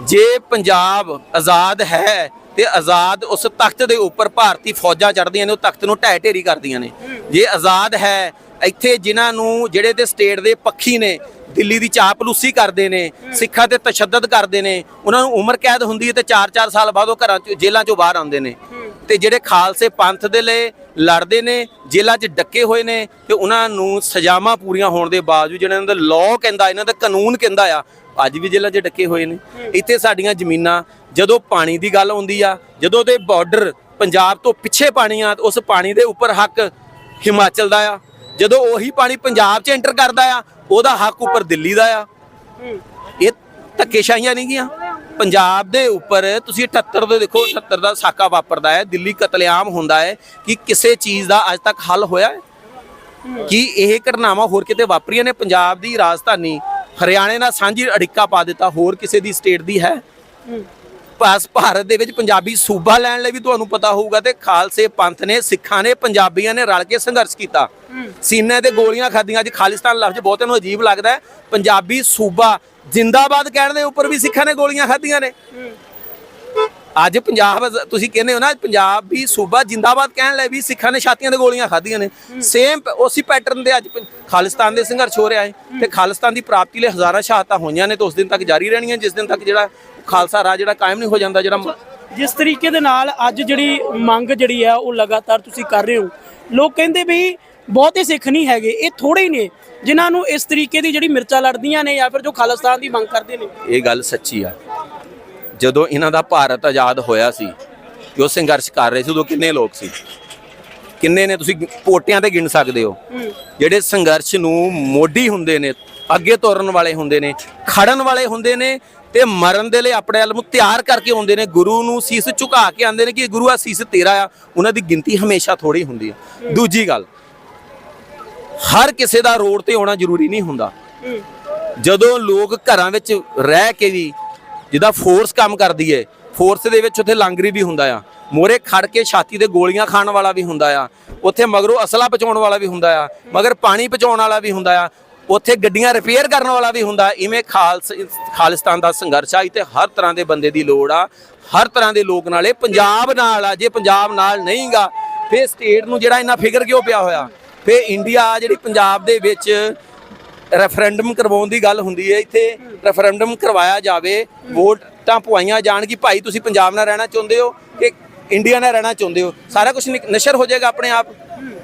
ਜੇ ਪੰਜਾਬ ਆਜ਼ਾਦ ਹੈ ਤੇ ਆਜ਼ਾਦ ਉਸ ਤਖਤ ਦੇ ਉੱਪਰ ਭਾਰਤੀ ਫੌਜਾਂ ਚੜਦੀਆਂ ਨੇ, ਉਹ ਤਖਤ ਨੂੰ ਢਹਿ ਢੇਰੀ ਕਰਦੀਆਂ ਨੇ। ਜੇ ਆਜ਼ਾਦ ਹੈ ਇੱਥੇ ਜਿਨ੍ਹਾਂ ਨੂੰ, ਜਿਹੜੇ ਤੇ ਸਟੇਟ ਦੇ ਪੱਖੀ ਨੇ, ਦਿੱਲੀ ਦੀ ਚਾਪਲੂਸੀ ਕਰਦੇ ਨੇ, ਸਿੱਖਾਂ ਤੇ ਤਸ਼ੱਦਦ ਕਰਦੇ ਨੇ, ਉਹਨਾਂ ਨੂੰ ਉਮਰ ਕੈਦ ਹੁੰਦੀ ਹੈ ਤੇ 4-4 ਸਾਲ ਬਾਅਦ ਉਹ ਘਰਾਂ 'ਚੋਂ, ਜੇਲ੍ਹਾਂ ਚੋਂ ਬਾਹਰ ਆਉਂਦੇ ਨੇ। ਤੇ ਜਿਹੜੇ ਖਾਲਸੇ ਪੰਥ ਦੇ ਲਈ ਲੜਦੇ ਨੇ, ਜੇਲ੍ਹਾਂ 'ਚ ਡੱਕੇ ਹੋਏ ਨੇ, ਤੇ ਉਹਨਾਂ ਨੂੰ ਸਜ਼ਾਵਾਂ ਪੂਰੀਆਂ ਹੋਣ ਦੇ ਬਾਵਜੂਦ ਜਿਹੜਾ ਇਹਨਾਂ ਦਾ ਲਾਅ ਕਹਿੰਦਾ, ਇਹਨਾਂ ਦਾ ਕਾਨੂੰਨ ਕਹਿੰਦਾ ਆ, ਅੱਜ ਵੀ ਜੇਲ੍ਹਾਂ 'ਚ ਡੱਕੇ ਹੋਏ ਨੇ। ਇੱਥੇ ਸਾਡੀਆਂ ਜ਼ਮੀਨਾਂ, ਜਦੋਂ ਪਾਣੀ ਦੀ ਗੱਲ ਆਉਂਦੀ ਆ, ਜਦੋਂ ਦੇ ਬਾਰਡਰ ਪੰਜਾਬ ਤੋਂ ਪਿੱਛੇ ਪਾਣੀ ਆ, ਉਸ ਪਾਣੀ ਦੇ ਉੱਪਰ ਹੱਕ ਹਿਮਾਚਲ ਦਾ ਆ। ਜਦੋਂ ਉਹੀ ਪਾਣੀ ਪੰਜਾਬ 'ਚ ਐਂਟਰ ਕਰਦਾ ਆ, ਉਹਦਾ ਹੱਕ ਉੱਪਰ ਦਿੱਲੀ ਦਾ ਆ। ਇਹ ਧੱਕੇਸ਼ਾਹੀਆਂ ਨਹੀਂ ਗੀਆਂ। ਪੰਜਾਬ ਦੇ ਉੱਪਰ ਤੁਸੀਂ 78 ਦੇ ਦੇਖੋ 78 ਦਾ ਸਾਕਾ ਵਾਪਰਦਾ ਹੈ। ਦਿੱਲੀ ਕਤਲੇਆਮ ਹੁੰਦਾ ਹੈ ਕਿ ਕਿਸੇ ਚੀਜ਼ ਦਾ ਅੱਜ ਤੱਕ ਹੱਲ ਹੋਇਆ ਹੈ? ਕੀ ਇਹ ਘਟਨਾਵਾਂ ਹੋਰ ਕਿਤੇ ਵਾਪਰੀਆਂ ਨੇ? ਪੰਜਾਬ ਦੀ ਰਾਜਧਾਨੀ ਹਰਿਆਣੇ ਨਾਲ ਸਾਂਝੀ ਅੜਿੱਕਾ ਪਾ ਦਿੱਤਾ। ਹੋਰ ਕਿਸੇ ਦੀ ਸਟੇਟ ਦੀ ਹੈ? ਪਾਸ ਭਾਰਤ ਦੇ ਵਿੱਚ ਪੰਜਾਬੀ ਸੂਬਾ ਲੈਣ ਲਈ ਵੀ ਤੁਹਾਨੂੰ ਪਤਾ ਹੋਊਗਾ ਤੇ ਖਾਲਸੇ ਪੰਥ ਨੇ ਸਿੱਖਾਂ ਨੇ ਪੰਜਾਬੀਆਂ ਨੇ ਰਲ ਕੇ ਸੰਘਰਸ਼ ਕੀਤਾ। ਸੀਨੇ ਤੇ ਗੋਲੀਆਂ ਖਾਧੀਆਂ ਅੱਜ ਖਾਲਿਸਤਾਨ ਲਫ਼ਜ਼ ਬਹੁਤਿਆਂ ਨੂੰ ਅਜੀਬ ਲੱਗਦਾ ਪੰਜਾਬੀ ਸੂਬਾ ਜਿੰਦਾਬਾਦ ਕਹਿਣ ਦੇ ਉੱਪਰ ਵੀ ਸਿੱਖਾਂ ਨੇ ਗੋਲੀਆਂ ਖਾਧੀਆਂ ਨੇ। ਅੱਜ ਪੰਜਾਬ ਤੁਸੀਂ ਕਹਿੰਦੇ ਹੋ ਨਾ ਪੰਜਾਬ ਵੀ ਸੂਬਾ ਜਿੰਦਾਬਾਦ ਕਹਿਣ ਲਈ ਵੀ ਸਿੱਖਾਂ ਨੇ ਛਾਤੀਆਂ ਤੇ ਗੋਲੀਆਂ ਖਾਧੀਆਂ ਨੇ। ਸੇਮ ਉਸੇ ਪੈਟਰਨ ਦੇ ਅੱਜ ਖਾਲਿਸਤਾਨ ਦੇ ਸੰਘਰਸ਼ ਹੋ ਰਿਹਾ ਹੈ ਤੇ ਖਾਲਿਸਤਾਨ ਦੀ ਪ੍ਰਾਪਤੀ ਲਈ ਹਜ਼ਾਰਾਂ ਸ਼ਹਾਦਤਾਂ ਹੋਈਆਂ ਨੇ ਤੇ ਉਸ ਦਿਨ ਤੱਕ ਜਾਰੀ ਰਹਿਣੀਆਂ ਜਿਸ ਦਿਨ ਤੱਕ ਜਿਹੜਾ ਖਾਲਸਾ ਰਾਜ ਜਿਹੜਾ ਕਾਇਮ ਨਹੀਂ ਹੋ ਜਾਂਦਾ ਜਿਹੜਾ ਜਿਸ ਤਰੀਕੇ ਦੇ ਨਾਲ ਅੱਜ ਜਿਹੜੀ ਮੰਗ ਜਿਹੜੀ ਆ ਉਹ ਲਗਾਤਾਰ ਤੁਸੀਂ ਕਰ ਰਹੇ ਹੋ। ਲੋਕ ਕਹਿੰਦੇ ਵੀ ਬਹੁਤੇ ਸਿੱਖ ਨਹੀਂ ਹੈਗੇ ਇਹ ਥੋੜੇ ਹੀ ਨੇ ਜਿਨ੍ਹਾਂ ਨੂੰ ਇਸ ਤਰੀਕੇ ਦੀ ਜਿਹੜੀ ਮਿਰਚਾਂ ਲੜਦੀਆਂ ਨੇ ਜਾਂ ਫਿਰ ਜੋ ਖਾਲਿਸਤਾਨ ਦੀ ਮੰਗ ਕਰਦੇ ਨੇ। ਇਹ ਗੱਲ ਸੱਚੀ ਆ। ਜਦੋਂ ਇਹਨਾਂ ਦਾ ਭਾਰਤ ਆਜ਼ਾਦ ਹੋਇਆ ਸੀ ਜੋ ਸੰਘਰਸ਼ ਕਰ ਰਹੇ ਸੀ ਉਦੋਂ ਕਿੰਨੇ ਲੋਕ ਸੀ? ਕਿੰਨੇ ਨੇ ਤੁਸੀਂ ਪੋਟਿਆਂ ਤੇ ਗਿਣ ਸਕਦੇ ਹੋ। ਜਿਹੜੇ ਸੰਘਰਸ਼ ਨੂੰ ਮੋਢੀ ਹੁੰਦੇ ਨੇ ਅੱਗੇ ਤੋਰਨ ਵਾਲੇ ਹੁੰਦੇ ਨੇ ਖੜਨ ਵਾਲੇ ਹੁੰਦੇ ਨੇ ਤੇ ਮਰਨ ਦੇ ਲਈ ਆਪਣੇ ਆਪ ਨੂੰ ਤਿਆਰ ਕਰਕੇ ਆਉਂਦੇ ਨੇ, ਗੁਰੂ ਨੂੰ ਸੀਸ ਝੁਕਾ ਕੇ ਆਉਂਦੇ ਨੇ ਕਿ ਗੁਰੂ ਆ, ਸੀਸ ਤੇਰਾ ਆ। ਉਹਨਾਂ ਦੀ ਗਿਣਤੀ ਹਮੇਸ਼ਾ ਥੋੜੀ ਹੁੰਦੀ ਆ। ਦੂਜੀ ਗੱਲ, ਹਰ ਕਿਸੇ ਦਾ ਰੋਡ ਤੇ ਆਉਣਾ ਜ਼ਰੂਰੀ ਨਹੀਂ ਹੁੰਦਾ। ਜਦੋਂ ਲੋਕ ਘਰਾਂ ਵਿੱਚ ਰਹਿ ਕੇ ਵੀ ਜਿਹਦਾ ਫੋਰਸ ਕੰਮ ਕਰਦੀ ਏ ਫੋਰਸ ਦੇ ਵਿੱਚ ਉੱਥੇ ਲਾਂਗਰੀ ਵੀ ਹੁੰਦਾ ਆ ਮੋਰੇ ਖੜ ਕੇ ਛਾਤੀ ਤੇ ਗੋਲੀਆਂ ਖਾਣ ਵਾਲਾ ਵੀ ਹੁੰਦਾ ਆ, ਉੱਥੇ ਮਗਰੋਂ ਅਸਲਾ ਪਹੁੰਚਾਉਣ ਵਾਲਾ ਵੀ ਹੁੰਦਾ ਆ, ਮਗਰ ਪਾਣੀ ਪਹੁੰਚਾਉਣ ਵਾਲਾ ਵੀ ਹੁੰਦਾ ਆ ਉੱਥੇ ਗੱਡੀਆਂ ਰਿਪੇਅਰ ਕਰਨ ਵਾਲਾ ਵੀ ਹੁੰਦਾ। ਇਵੇਂ ਖਾਲਸ ਖਾਲਿਸਤਾਨ ਦਾ ਸੰਘਰਸ਼ ਆ। ਤੇ ਹਰ ਤਰ੍ਹਾਂ ਦੇ ਬੰਦੇ ਦੀ ਲੋੜ ਆ। ਹਰ ਤਰ੍ਹਾਂ ਦੇ ਲੋਕ ਨਾਲੇ ਪੰਜਾਬ ਨਾਲ ਆ। ਜੇ ਪੰਜਾਬ ਨਾਲ ਨਹੀਂਗਾ, ਫੇਰ ਸਟੇਟ ਨੂੰ ਜਿਹੜਾ ਇੰਨਾ ਫਿਕਰ ਕਿਉਂ ਪਿਆ ਹੋਇਆ? ਫੇ ਇੰਡੀਆ ਜਿਹੜੀ ਪੰਜਾਬ ਦੇ ਵਿੱਚ ਰੈਫਰੈਂਡਮ ਕਰਵਾਉਣ ਦੀ ਗੱਲ ਹੁੰਦੀ ਹੈ। ਇੱਥੇ ਰੈਫਰੈਂਡਮ ਕਰਵਾਇਆ ਜਾਵੇ, ਵੋਟਾਂ ਪਵਾਈਆਂ ਜਾਣ ਕਿ ਭਾਈ ਤੁਸੀਂ ਪੰਜਾਬ ਨਾਲ ਰਹਿਣਾ ਚਾਹੁੰਦੇ ਹੋ ਕਿ ਇੰਡੀਆ ਨਾਲ ਰਹਿਣਾ ਚਾਹੁੰਦੇ ਹੋ? ਸਾਰਾ ਕੁਝ ਨਸ਼ਰ ਹੋ ਜਾਏਗਾ ਆਪਣੇ ਆਪ।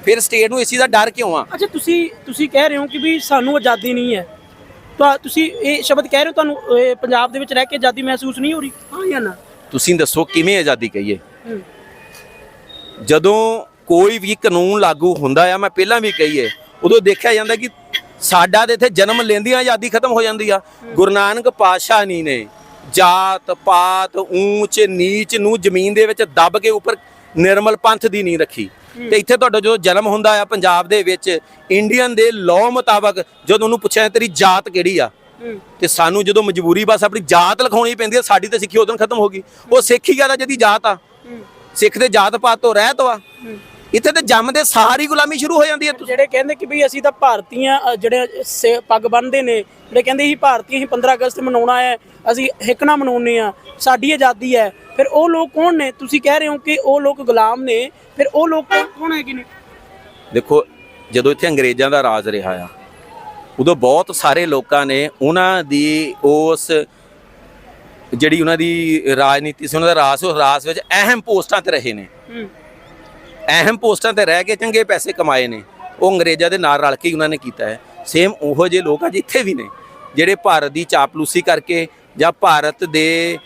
ਫਿਰ ਸਟੇਟ ਨੂੰ ਇਸ ਚੀਜ਼ ਦਾ ਡਰ ਕਿਉਂ ਆ? ਅੱਛਾ ਤੁਸੀਂ ਤੁਸੀਂ ਕਹਿ ਰਹੇ ਹੋ ਕਿ ਵੀ ਸਾਨੂੰ ਆਜ਼ਾਦੀ ਨਹੀਂ ਹੈ। ਤਾਂ ਤੁਸੀਂ ਇਹ ਸ਼ਬਦ ਕਹਿ ਰਹੇ ਹੋ ਤੁਹਾਨੂੰ ਇਹ ਪੰਜਾਬ ਦੇ ਵਿੱਚ ਰਹਿ ਕੇ ਆਜ਼ਾਦੀ ਮਹਿਸੂਸ ਨਹੀਂ ਹੋ ਰਹੀ? ਹਾਂ ਜਾਂ ਨਾ? ਤੁਸੀਂ ਦੱਸੋ ਕਿਵੇਂ ਆਜ਼ਾਦੀ ਕਹੀਏ? ਹੂੰ। ਜਦੋਂ ਕੋਈ ਵੀ ਕਾਨੂੰਨ ਲਾਗੂ ਹੁੰਦਾ ਆ ਮੈਂ ਪਹਿਲਾਂ ਵੀ ਕਹੀਏ ਉਦੋਂ ਦੇਖਿਆ ਜਾਂਦਾ ਕਿ ਸਾਡਾ ਦੇ ਇੱਥੇ ਜਨਮ ਲੈਂਦੀਆਂ ਆਜ਼ਾਦੀ ਖਤਮ ਹੋ ਜਾਂਦੀ ਆ। ਗੁਰੂ ਨਾਨਕ ਪਾਤਸ਼ਾਹ ਨਹੀਂ ਨੇ। ਜਾਤ ਪਾਤ ਊਚ ਨੀਚ ਨੂੰ ਜ਼ਮੀਨ ਦੇ ਵਿੱਚ ਦੱਬ ਕੇ ਉੱਪਰ ਨਿਰਮਲ ਪੰਥ ਦੀ ਨਹੀਂ ਰੱਖੀ। ਤੇ ਇੱਥੇ ਤੁਹਾਡਾ ਜਦੋਂ ਜਨਮ ਹੁੰਦਾ ਆ ਪੰਜਾਬ ਦੇ ਵਿੱਚ ਇੰਡੀਅਨ ਦੇ ਲਾਅ ਮੁਤਾਬਕ ਜਦੋਂ ਉਹਨੂੰ ਪੁੱਛਿਆ ਤੇਰੀ ਜਾਤ ਕਿਹੜੀ ਆ ਤੇ ਸਾਨੂੰ ਜਦੋਂ ਮਜਬੂਰੀ ਬਸ ਆਪਣੀ ਜਾਤ ਲਿਖਾਉਣੀ ਪੈਂਦੀ ਹੈ ਸਾਡੀ ਤਾਂ ਸਿੱਖੀ ਉਦੋਂ ਖਤਮ ਹੋ ਗਈ। ਉਹ ਸਿੱਖ ਹੀ ਗਿਆ ਜਿਹਦੀ ਜਾਤ ਆ। ਸਿੱਖ ਦੇ ਜਾਤ ਪਾਤ ਤੋਂ ਰਹਿਤ ਵਾ। ਇੱਥੇ ਤੇ ਜੰਮਦੇ ਸਾਰੀ ਗੁਲਾਮੀ ਸ਼ੁਰੂ ਹੋ ਜਾਂਦੀ ਹੈ। ਜਿਹੜੇ ਕਹਿੰਦੇ ਕਿ ਵੀ ਅਸੀਂ ਤਾਂ ਭਾਰਤੀਆਂ ਜਿਹੜੇ ਪੱਗ ਬੰਨਦੇ ਨੇ ਜਿਹੜੇ ਕਹਿੰਦੇ ਸੀ ਭਾਰਤੀ ਅਸੀਂ 15 ਅਗਸਤ ਮਨਾਉਣਾ ਹੈ ਅਸੀਂ ਹਿੱਕਣਾ ਮਨਾਉਣੇ ਆ ਸਾਡੀ ਆਜ਼ਾਦੀ ਹੈ। ਫਿਰ ਉਹ ਲੋਕ ਕੌਣ ਨੇ? ਤੁਸੀਂ ਕਹਿ ਰਹੇ ਹੋ ਕਿ ਉਹ ਲੋਕ ਗੁਲਾਮ ਨੇ ਫਿਰ ਉਹ ਲੋਕ ਕੌਣ- ਹੈਗੇ ਨੇ? ਦੇਖੋ ਜਦੋਂ ਇੱਥੇ ਅੰਗਰੇਜ਼ਾਂ ਦਾ ਰਾਜ ਰਿਹਾ ਆ ਉਦੋਂ ਬਹੁਤ ਸਾਰੇ ਲੋਕਾਂ ਨੇ ਉਹਨਾਂ ਦੀ ਉਸ ਜਿਹੜੀ ਉਹਨਾਂ ਦੀ ਰਾਜਨੀਤੀ ਸੀ ਉਹਨਾਂ ਦਾ ਰਾਜ ਉਸ ਰਾਜ ਵਿੱਚ ਅਹਿਮ ਪੋਸਟਾਂ ਤੇ ਰਹੇ ਨੇ। ਹੂੰ। ਅਹਿਮ ਪੋਸਟਾਂ ਤੇ ਰਹਿ ਕੇ ਚੰਗੇ ਪੈਸੇ ਕਮਾਏ ਨੇ। ਉਹ ਅੰਗਰੇਜ਼ਾਂ ਦੇ ਨਾਲ ਰਲ ਕੇ ਹੀ ਉਹਨਾਂ ਨੇ ਕੀਤਾ ਹੈ। ਸੇਮ ਉਹੋ ਜਿਹੇ ਲੋਕ ਅੱਜ ਇੱਥੇ ਵੀ ਨੇ, ਜਿਹੜੇ ਭਾਰਤ ਦੀ ਚਾਪਲੂਸੀ ਕਰਕੇ ਜਾਂ ਭਾਰਤ ਦੇ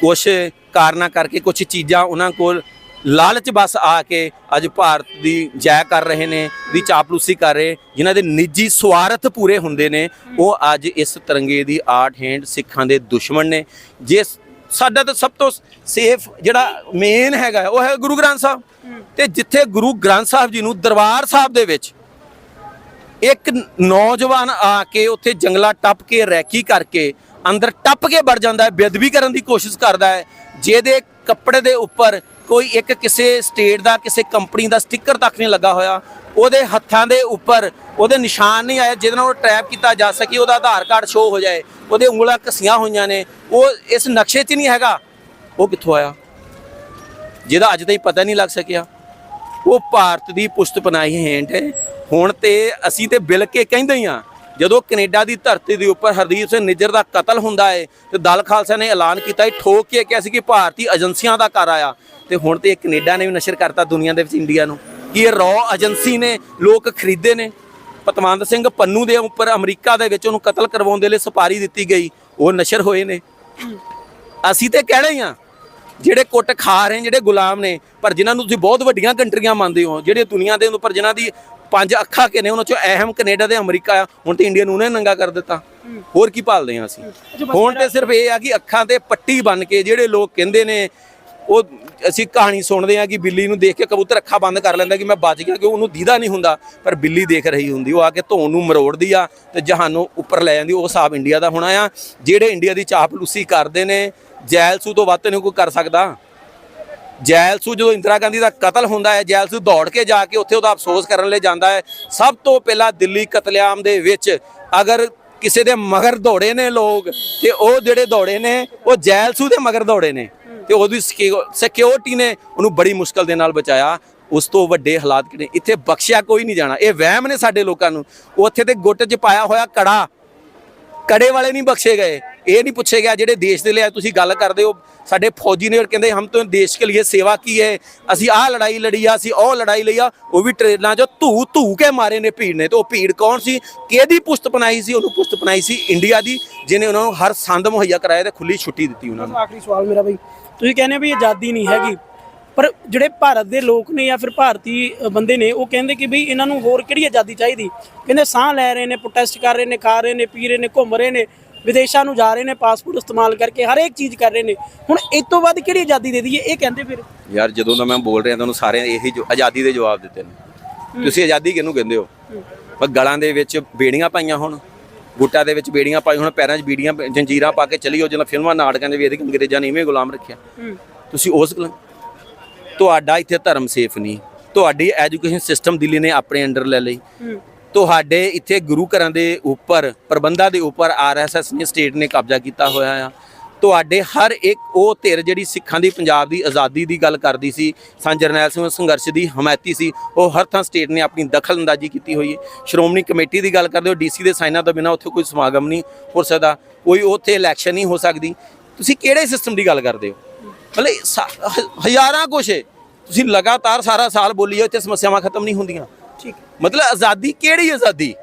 ਕੁਝ ਕਾਰਨਾਂ ਕਰਕੇ ਕੁਝ ਚੀਜ਼ਾਂ ਉਹਨਾਂ ਕੋਲ ਲਾਲਚ ਬਸ ਆ ਕੇ ਅੱਜ ਭਾਰਤ ਦੀ ਜੈ ਕਰ ਰਹੇ ਨੇ, ਦੀ ਚਾਪਲੂਸੀ ਕਰ ਰਹੇ, ਜਿਨ੍ਹਾਂ ਦੇ ਨਿੱਜੀ ਸਵਾਰਥ ਪੂਰੇ ਹੁੰਦੇ ਨੇ। ਉਹ ਅੱਜ ਇਸ ਤਿਰੰਗੇ ਦੀ ਆਰਟ ਹੈਂਡ ਸਿੱਖਾਂ ਦੇ ਦੁਸ਼ਮਣ ਨੇ। ਜਿਸ ਸਾਡਾ ਤਾਂ ਸਭ ਤੋਂ ਸੇਫ ਜਿਹੜਾ ਮੇਨ ਹੈਗਾ ਉਹ ਹੈ ਗੁਰੂ ਗ੍ਰੰਥ ਸਾਹਿਬ। ਤੇ ਜਿੱਥੇ ਗੁਰੂ ਗ੍ਰੰਥ ਸਾਹਿਬ ਜੀ ਨੂੰ ਦਰਬਾਰ ਸਾਹਿਬ ਦੇ ਵਿੱਚ ਇੱਕ ਨੌਜਵਾਨ ਆ ਕੇ ਉੱਥੇ ਜੰਗਲਾ ਟੱਪ ਕੇ, ਰੈਕੀ ਕਰਕੇ ਅੰਦਰ ਟੱਪ ਕੇ ਵੜ ਜਾਂਦਾ ਹੈ, ਬੇਅਦਬੀ ਕਰਨ ਦੀ ਕੋਸ਼ਿਸ਼ ਕਰਦਾ ਹੈ। ਜਿਹਦੇ ਕੱਪੜੇ ਦੇ ਉੱਪਰ ਕੋਈ ਇੱਕ ਕਿਸੇ ਸਟੇਟ ਦਾ, ਕਿਸੇ ਕੰਪਨੀ ਦਾ ਸਟicker ਤੱਕ ਨਹੀਂ ਲੱਗਾ ਹੋਇਆ। ਉਹਦੇ ਹੱਥਾਂ ਦੇ ਉੱਪਰ ਉਹਦੇ ਨਿਸ਼ਾਨ ਨਹੀਂ ਆਏ, ਜਿਹਦੇ ਨਾਲ ਉਹ ਟਰੈਪ ਕੀਤਾ ਜਾ ਸਕੇ, ਉਹਦਾ ਆਧਾਰ ਕਾਰਡ ਸ਼ੋ ਹੋ ਜਾਏ, ਉਹਦੇ ਉਂਗਲਾਂ ਘਸੀਆਂ ਹੋਈਆਂ ਨੇ। ਉਹ ਇਸ ਨਕਸ਼ੇ 'ਚ ਨਹੀਂ ਹੈਗਾ। ਉਹ ਕਿੱਥੋਂ ਆਇਆ? ਜਿਹਦਾ ਅੱਜ ਤਾਈਂ ਪਤਾ ਨਹੀਂ ਲੱਗ ਸਕਿਆ। ਉਹ ਭਾਰਤ ਦੀ ਪੁਸ਼ਤ ਪਨਾਹੀ ਹੈਂਡ ਹੈ। ਹੁਣ ਤੇ ਅਸੀਂ ਤੇ ਬਿਲ ਕੇ ਕਹਿੰਦੇ ਹੀ ਆ ਜਦੋਂ ਕੈਨੇਡਾ ਦੀ ਧਰਤੀ ਦੇ ਉੱਪਰ ਹਰਦੀਪ ਸਿੰਘ ਨਿੱਜਰ ਦਾ ਕਤਲ ਹੁੰਦਾ ਹੈ, ਤੇ ਦਲ ਖਾਲਸਾ ਨੇ ਐਲਾਨ ਕੀਤਾ ਹੈ, ਠੋਕ ਕੇ ਕਿਹਾ ਸੀ ਕਿ ਭਾਰਤੀ ਏਜੰਸੀਆਂ ਦਾ ਘਰ ਆਇਆ। ਤੇ ਹੁਣ ਤੇ ਇਹ ਕੈਨੇਡਾ ਨੇ ਵੀ ਨਸ਼ਰ ਕਰਤਾ ਦੁਨੀਆ ਦੇ ਵਿੱਚ, ਇੰਡੀਆ ਨੂੰ। ਕਿ ਇਹ ਰॉ ਏਜੰਸੀ ਨੇ, ਲੋਕ ਖਰੀਦੇ ਨੇ। ਪਤਵੰਦ ਸਿੰਘ ਪੰਨੂ ਦੇ ਉੱਪਰ ਅਮਰੀਕਾ ਦੇ ਵਿੱਚ ਉਹਨੂੰ ਕਤਲ ਕਰਵਾਉਣ ਦੇ ਲਈ ਸੁਪਾਰੀ ਦਿੱਤੀ ਗਈ। ਉਹ ਨਸ਼ਰ ਹੋਏ ਨੇ। ਅਸੀਂ ਤੇ ਕਹਿਣਾ ਹੀ ਆ ਜਿਹੜੇ ਕੁੱਟ ਖਾ ਰਹੇ ਨੇ, ਜਿਹੜੇ ਗੁਲਾਮ ਨੇ ਪਰ ਜਿਨ੍ਹਾਂ ਨੂੰ ਤੁਸੀਂ ਬਹੁਤ ਵੱਡੀਆਂ ਕੰਟਰੀਆਂ ਮੰਨਦੇ ਹੋ ਜਿਹੜੇ ਦੁਨੀਆ ਦੇ ਉੱਪਰ ਜਿਨ੍ਹਾਂ ਦੀ ਪੰਜ ਅੱਖਾਂ ਕਿ ਨੇ ਉਹਨਾਂ ਚੋਂ ਅਹਿਮ ਕੈਨੇਡਾ ਤੇ ਅਮਰੀਕਾ ਆ ਹੁਣ ਤੇ ਇੰਡੀਆ ਨੂੰ ਉਹਨੇ ਨੰਗਾ ਕਰ ਦਿੱਤਾ। ਹੋਰ ਕੀ ਭਾਲਦੇ ਆ ਅਸੀਂ? ਹੁਣ ਤੇ ਸਿਰਫ ਇਹ ਆ ਕਿ ਅੱਖਾਂ ਤੇ ਪੱਟੀ ਬੰਨ ਕੇ ਜਿਹੜੇ ਲੋਕ ਕਹਿੰਦੇ ਨੇ ਉਹ ਅਸੀਂ ਕਹਾਣੀ ਸੁਣਦੇ ਆ ਕਿ ਬਿੱਲੀ ਨੂੰ ਦੇਖ ਕੇ ਕਬੂਤਰ ਅੱਖਾਂ ਬੰਦ ਕਰ ਲੈਂਦਾ ਕਿ ਮੈਂ ਬਚ ਗਿਆ ਕਿ ਉਹਨੂੰ ਦੀਦਾ ਨਹੀਂ ਹੁੰਦਾ ਪਰ ਬਿੱਲੀ ਦੇਖ ਰਹੀ ਹੁੰਦੀ ਉਹ ਆ ਕੇ ਧੌਣ ਨੂੰ ਮਰੋੜਦੀ ਆ ਤੇ ਜਹਾਨੋਂ ਉੱਪਰ ਲੈ ਜਾਂਦੀ ਉਹ ਹਿਸਾਬ ਇੰਡੀਆ ਦਾ ਹੋਣਾ ਆ। ਜਿਹੜੇ ਇੰਡੀਆ ਦੀ ਚਾਪਲੂਸੀ ਕਰਦੇ ਨੇ ਜੈਲਸੂ ਤੋਂ ਵੱਧ ਨਹੀਂ ਕੋਈ ਕਰ ਸਕਦਾ। ਜੈਲਸੂ ਜਦੋਂ ਇੰਦਰਾ ਗਾਂਧੀ ਦਾ ਕਤਲ ਹੁੰਦਾ ਹੈ ਜੈਲਸੂ ਦੌੜ ਕੇ ਜਾ ਕੇ ਉੱਥੇ ਉਹਦਾ ਅਫਸੋਸ ਕਰਨ ਲਈ ਜਾਂਦਾ ਹੈ। ਸਭ ਤੋਂ ਪਹਿਲਾਂ ਦਿੱਲੀ ਕਤਲੇਆਮ ਦੇ ਵਿੱਚ ਅਗਰ ਕਿਸੇ ਦੇ ਮਗਰ ਦੌੜੇ ਨੇ ਲੋਕ ਤੇ ਉਹ ਜਿਹੜੇ ਦੌੜੇ ਨੇ, ਉਹ ਜੈਲਸੂ ਦੇ ਮਗਰ ਦੌੜੇ ਨੇ। ਤੇ ਉਹਦੀ ਸਿਕਿਉਰਿਟੀ ਨੇ ਉਹਨੂੰ ਬੜੀ ਮੁਸ਼ਕਲ ਦੇ ਨਾਲ ਬਚਾਇਆ। ਉਸ ਤੋਂ ਵੱਡੇ ਹਾਲਾਤ ਕਿਹੜੇ? ਇੱਥੇ ਬਖਸ਼ਿਆ ਕੋਈ ਨਹੀਂ ਜਾਣਾ। ਇਹ ਵਹਿਮ ਨੇ ਸਾਡੇ ਲੋਕਾਂ ਨੂੰ। ਉੱਥੇ ਤੇ ਗੁੱਟ 'ਚ ਪਾਇਆ ਹੋਇਆ ਕੜਾ। ਕੜੇ ਵਾਲੇ ਨਹੀਂ ਬਖਸ਼ੇ ਗਏ। ਇਹ ਨਹੀਂ ਪੁੱਛਿਆ ਗਿਆ ਜਿਹੜੇ ਦੇਸ਼ ਦੇ ਲਈ ਤੁਸੀਂ ਗੱਲ ਕਰਦੇ ਹੋ, ਸਾਡੇ ਫੌਜੀ ਨੇ ਕਹਿੰਦੇ ਹਮ ਤੋਂ ਦੇਸ਼ ਕੇ ਲਈ ਸੇਵਾ ਕੀ ਹੈ, ਅਸੀਂ ਆਹ ਲੜਾਈ ਲੜੀ ਆ, ਅਸੀਂ ਉਹ ਲੜਾਈ ਲਈ ਆ, ਉਹ ਵੀ ਟ੍ਰੇਨਾਂ 'ਚ ਧੂ ਧੂ ਕੇ ਮਾਰੇ ਨੇ ਭੀੜ ਨੇ ਤੇ ਉਹ ਭੀੜ ਕੌਣ ਸੀ, ਕਿਹਦੀ ਪੁਸਤ ਬਣਾਈ ਸੀ, ਉਹਨੂੰ ਪੁਸਤ ਬਣਾਈ ਸੀ ਇੰਡੀਆ ਦੀ, ਜਿਹਨੇ ਉਹਨਾਂ ਨੂੰ ਹਰ ਸੰਦ ਮੁਹੱਈਆ ਕਰਾਇਆ ਤੇ ਖੁੱਲੀ ਛੁੱਟੀ ਦਿੱਤੀ ਉਹਨਾਂ ਨੂੰ। ਆਖਰੀ ਸਵਾਲ ਮੇਰਾ ਬਈ, ਤੁਸੀਂ ਕਹਿੰਦੇ ਵੀ ਆਜ਼ਾਦੀ ਨਹੀਂ ਹੈਗੀ, ਪਰ ਜਿਹੜੇ ਭਾਰਤ ਦੇ ਲੋਕ ਨੇ ਜਾਂ ਫਿਰ ਭਾਰਤੀ ਬੰਦੇ ਨੇ, ਉਹ ਕਹਿੰਦੇ ਕਿ ਬਈ ਇਹਨਾਂ ਨੂੰ ਹੋਰ ਕਿਹੜੀ ਆਜ਼ਾਦੀ ਚਾਹੀਦੀ? ਕਹਿੰਦੇ ਸਾਹ ਲੈ ਰਹੇ ਨੇ ਪ੍ਰੋਟੈਸਟ ਕਰ ਰਹੇ ਨੇ, ਖਾ ਰਹੇ ਨੇ, ਪੀ ਰਹੇ ਨੇ, ਘੁੰਮ ਰਹੇ ਨੇ ਵਿਦੇਸ਼ਾਂ ਨੂੰ ਜਾ ਰਹੇ ਨੇ ਪਾਸਪੋਰਟ ਇਸਤੇਮਾਲ ਕਰਕੇ ਹਰ ਇੱਕ ਚੀਜ਼ ਕਰ ਰਹੇ ਨੇ। ਹੁਣ ਇਸ ਤੋਂ ਬਾਅਦ ਕਿਹੜੀ ਆਜ਼ਾਦੀ ਦੇ ਦਈਏ? ਇਹ ਕਹਿੰਦੇ ਫਿਰ। ਯਾਰ ਜਦੋਂ ਦਾ ਮੈਂ ਬੋਲ ਰਿਹਾ ਤੁਹਾਨੂੰ ਸਾਰਿਆਂ ਨੇ ਇਹੀ ਜੋ ਆਜ਼ਾਦੀ ਦੇ ਜਵਾਬ ਦਿੱਤੇ ਨੇ। ਤੁਸੀਂ ਆਜ਼ਾਦੀ ਕਿਹਨੂੰ ਕਹਿੰਦੇ ਹੋ? ਪਰ ਗਲਾਂ ਦੇ ਵਿੱਚ ਬੇੜੀਆਂ ਪਾਈਆਂ ਹੁਣ ਗੁੱਟਾਂ ਦੇ ਵਿੱਚ ਬੇੜੀਆਂ ਪਾਈ ਹੁਣ ਪੈਰਾਂ 'ਚ ਬੀੜੀਆਂ ਜੰਜੀਰਾਂ ਪਾ ਕੇ ਚਲੀ ਹੋ ਜਦੋਂ ਫਿਲਮਾਂ ਨਾਟਕਾਂ ਦੇ ਵੀ ਇਹਦੇ ਅੰਗਰੇਜ਼ਾਂ ਨੇ ਇਵੇਂ ਗੁਲਾਮ ਰੱਖਿਆ। ਤੁਸੀਂ ਉਸ ਗੁਲਾਮ ਤੁਹਾਡਾ ਇੱਥੇ ਧਰਮ ਸੇਫ ਨਹੀਂ। ਤੁਹਾਡੀ ਐਜੂਕੇਸ਼ਨ ਸਿਸਟਮ ਦਿੱਲੀ ਨੇ ਆਪਣੇ ਅੰਡਰ ਲੈ ਲਈ। ਤੁਹਾਡੇ ਇੱਥੇ ਗੁਰੂ ਘਰਾਂ ਦੇ ਉੱਪਰ, ਪ੍ਰਬੰਧਾਂ ਦੇ ਉੱਪਰ ਆਰਐਸਐਸ ਨੇ ਸਟੇਟ ਨੇ ਕਬਜ਼ਾ ਕੀਤਾ ਹੋਇਆ ਆ। ਤੁਹਾਡੇ ਹਰ ਇੱਕ ਉਹ ਧਿਰ ਜਿਹੜੀ ਸਿੱਖਾਂ ਦੀ, ਪੰਜਾਬ ਦੀ ਆਜ਼ਾਦੀ ਦੀ ਗੱਲ ਕਰਦੀ ਸੀ ਸੰਤ ਜਰਨੈਲ ਸਿੰਘ ਸੰਘਰਸ਼ ਦੀ ਹਮਾਇਤੀ ਸੀ, ਉਹ ਹਰ ਥਾਂ ਸਟੇਟ ਨੇ ਆਪਣੀ ਦਖਲ ਅੰਦਾਜ਼ੀ ਕੀਤੀ ਹੋਈ ਹੈ। ਸ਼੍ਰੋਮਣੀ ਕਮੇਟੀ ਦੀ ਗੱਲ ਕਰਦੇ ਹੋ ਡੀਸੀ ਦੇ ਸਾਈਨਾਂ ਤੋਂ ਬਿਨਾਂ ਉੱਥੇ ਕੋਈ ਸਮਾਗਮ ਨਹੀਂ ਹੋ ਸਕਦਾ, ਕੋਈ ਉੱਥੇ ਇਲੈਕਸ਼ਨ ਨਹੀਂ ਹੋ ਸਕਦੀ। ਤੁਸੀਂ ਕਿਹੜੇ ਸਿਸਟਮ ਦੀ ਗੱਲ ਕਰਦੇ ਹੋ? ਮਤਲਬ ਸਾ- ਹਜ਼ਾਰਾਂ ਕੁਛ ਹੈ। ਤੁਸੀਂ ਲਗਾਤਾਰ ਸਾਰਾ ਸਾਲ ਬੋਲੀ ਜਾਓ, ਇੱਥੇ ਸਮੱਸਿਆਵਾਂ ਖਤਮ ਨਹੀਂ ਹੁੰਦੀਆਂ। ਠੀਕ ਮਤਲਬ ਆਜ਼ਾਦੀ ਕਿਹੜੀ ਆਜ਼ਾਦੀ?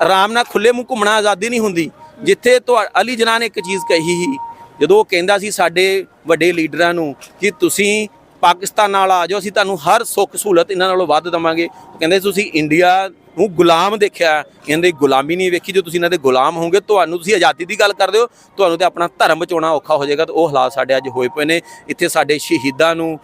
ਆਰਾਮ ਨਾਲ ਖੁੱਲੇ ਮੂੰਹ ਘੁੰਮਣਾ ਆਜ਼ਾਦੀ ਨਹੀਂ ਹੁੰਦੀ। ਜਿੱਥੇ ਤੁਹਾ, ਅਲੀ ਜਨਾਹ ਨੇ ਇੱਕ ਚੀਜ਼ ਕਹੀ ਸੀ, ਜਦੋਂ ਉਹ ਕਹਿੰਦਾ ਸੀ ਸਾਡੇ ਵੱਡੇ ਲੀਡਰਾਂ ਨੂੰ ਕਿ ਤੁਸੀਂ ਪਾਕਿਸਤਾਨ ਨਾਲ ਆ ਜਾਓ, ਅਸੀਂ ਤੁਹਾਨੂੰ ਹਰ ਸੁੱਖ ਸਹੂਲਤ ਇਹਨਾਂ ਨਾਲੋਂ ਵੱਧ ਦਵਾਂਗੇ। ਉਹ ਕਹਿੰਦੇ ਤੁਸੀਂ ਇੰਡੀਆ ਨੂੰ ਗੁਲਾਮ ਦੇਖਿਆ, ਕਹਿੰਦੇ ਗੁਲਾਮੀ ਨਹੀਂ ਵੇਖੀ, ਜੋ ਤੁਸੀਂ ਇਹਨਾਂ ਦੇ ਗੁਲਾਮ ਹੋਵੋਗੇ, ਤੁਹਾਨੂੰ ਤੁਸੀਂ ਆਜ਼ਾਦੀ ਦੀ ਗੱਲ ਕਰਦੇ ਹੋ, ਤੁਹਾਨੂੰ ਤੇ ਆਪਣਾ ਧਰਮ ਬਚਾਉਣਾ ਔਖਾ ਹੋ ਜਾਏਗਾ ਤੇ ਉਹ ਹਾਲਾਤ ਸਾਡੇ ਅੱਜ ਹੋਏ ਪਏ ਨੇ। ਇੱਥੇ ਸਾਡੇ ਸ਼ਹੀਦਾਂ ਨੂੰ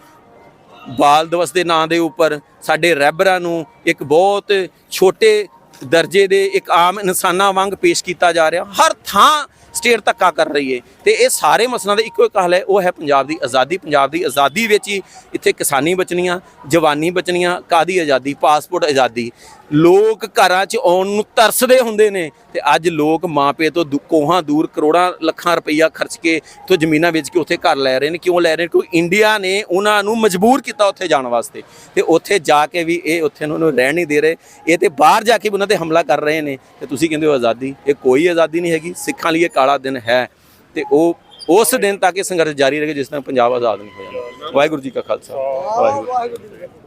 ਬਾਲ ਦਿਵਸ ਦੇ ਨਾਂ ਦੇ ਉੱਪਰ ਸਾਡੇ ਰੈਬਰਾਂ ਨੂੰ ਇੱਕ ਬਹੁਤ ਛੋਟੇ ਦਰਜੇ ਦੇ ਇੱਕ ਆਮ ਇਨਸਾਨਾਂ ਵਾਂਗ ਪੇਸ਼ ਕੀਤਾ ਜਾ ਰਿਹਾ। ਹਰ ਥਾਂ ਸਟੇਟ ਧੱਕਾ ਕਰ ਰਹੀ ਹੈ ਤੇ ਇਹ ਸਾਰੇ ਮਸਲਿਆਂ ਦਾ ਇੱਕੋ ਇੱਕ ਹੱਲ ਹੈ, ਉਹ ਹੈ ਪੰਜਾਬ ਦੀ ਆਜ਼ਾਦੀ। ਪੰਜਾਬ ਦੀ ਆਜ਼ਾਦੀ ਵਿੱਚ ਹੀ ਇੱਥੇ ਕਿਸਾਨੀ ਬਚਣੀਆਂ, ਜਵਾਨੀ ਬਚਣੀਆਂ ਕਾਦੀ ਆਜ਼ਾਦੀ? ਪਾਸਪੋਰਟ ਆਜ਼ਾਦੀ। ਲੋਕ ਘਰਾਂ 'ਚ ਆਉਣ ਨੂੰ ਤਰਸਦੇ ਹੁੰਦੇ ਨੇ ਤੇ ਅੱਜ ਲੋਕ ਮਾਪੇ ਤੋਂ ਦੁ- ਕੋਹਾਂ ਦੂਰ ਕਰੋੜਾਂ ਲੱਖਾਂ ਰੁਪਈਆ ਖਰਚ ਕੇ ਤੋਂ ਜ਼ਮੀਨਾਂ ਵੇਚ ਕੇ ਉੱਥੇ ਘਰ ਲੈ ਰਹੇ ਨੇ। ਕਿਉਂ ਲੈ ਰਹੇ ਨੇ? ਕਿਉਂਕਿ ਇੰਡੀਆ ਨੇ ਉਹਨਾਂ ਨੂੰ ਮਜਬੂਰ ਕੀਤਾ ਉੱਥੇ ਜਾਣ ਵਾਸਤੇ। ਤੇ ਉੱਥੇ ਜਾ ਕੇ ਵੀ ਇਹ ਉੱਥੇ ਉਹਨਾਂ ਨੂੰ ਰਹਿਣ ਨਹੀਂ ਦੇ ਰਹੇ। ਇਹ ਤੇ ਬਾਹਰ ਜਾ ਕੇ ਵੀ ਉਹਨਾਂ ਤੇ ਹਮਲਾ ਕਰ ਰਹੇ ਨੇ। ਤੇ ਤੁਸੀਂ ਕਹਿੰਦੇ ਹੋ ਆਜ਼ਾਦੀ? ਇਹ ਕੋਈ ਆਜ਼ਾਦੀ ਨਹੀਂ ਹੈਗੀ। ਸਿੱਖਾਂ ਲਈ ਕਾਲਾ ਦਿਨ ਹੈ ਤੇ ਉਹ ਉਸ ਦਿਨ ਤੱਕ ਇਹ ਸੰਘਰਸ਼ ਜਾਰੀ ਰਹੇ ਜਿਸ ਤਰ੍ਹਾਂ ਪੰਜਾਬ ਆਜ਼ਾਦ ਨਹੀਂ ਹੋ ਜਾਂਦਾ ਵਾਹਿਗੁਰੂ ਜੀ ਕਾ ਖਾਲਸਾ। ਵਾਹਿਗੁਰੂ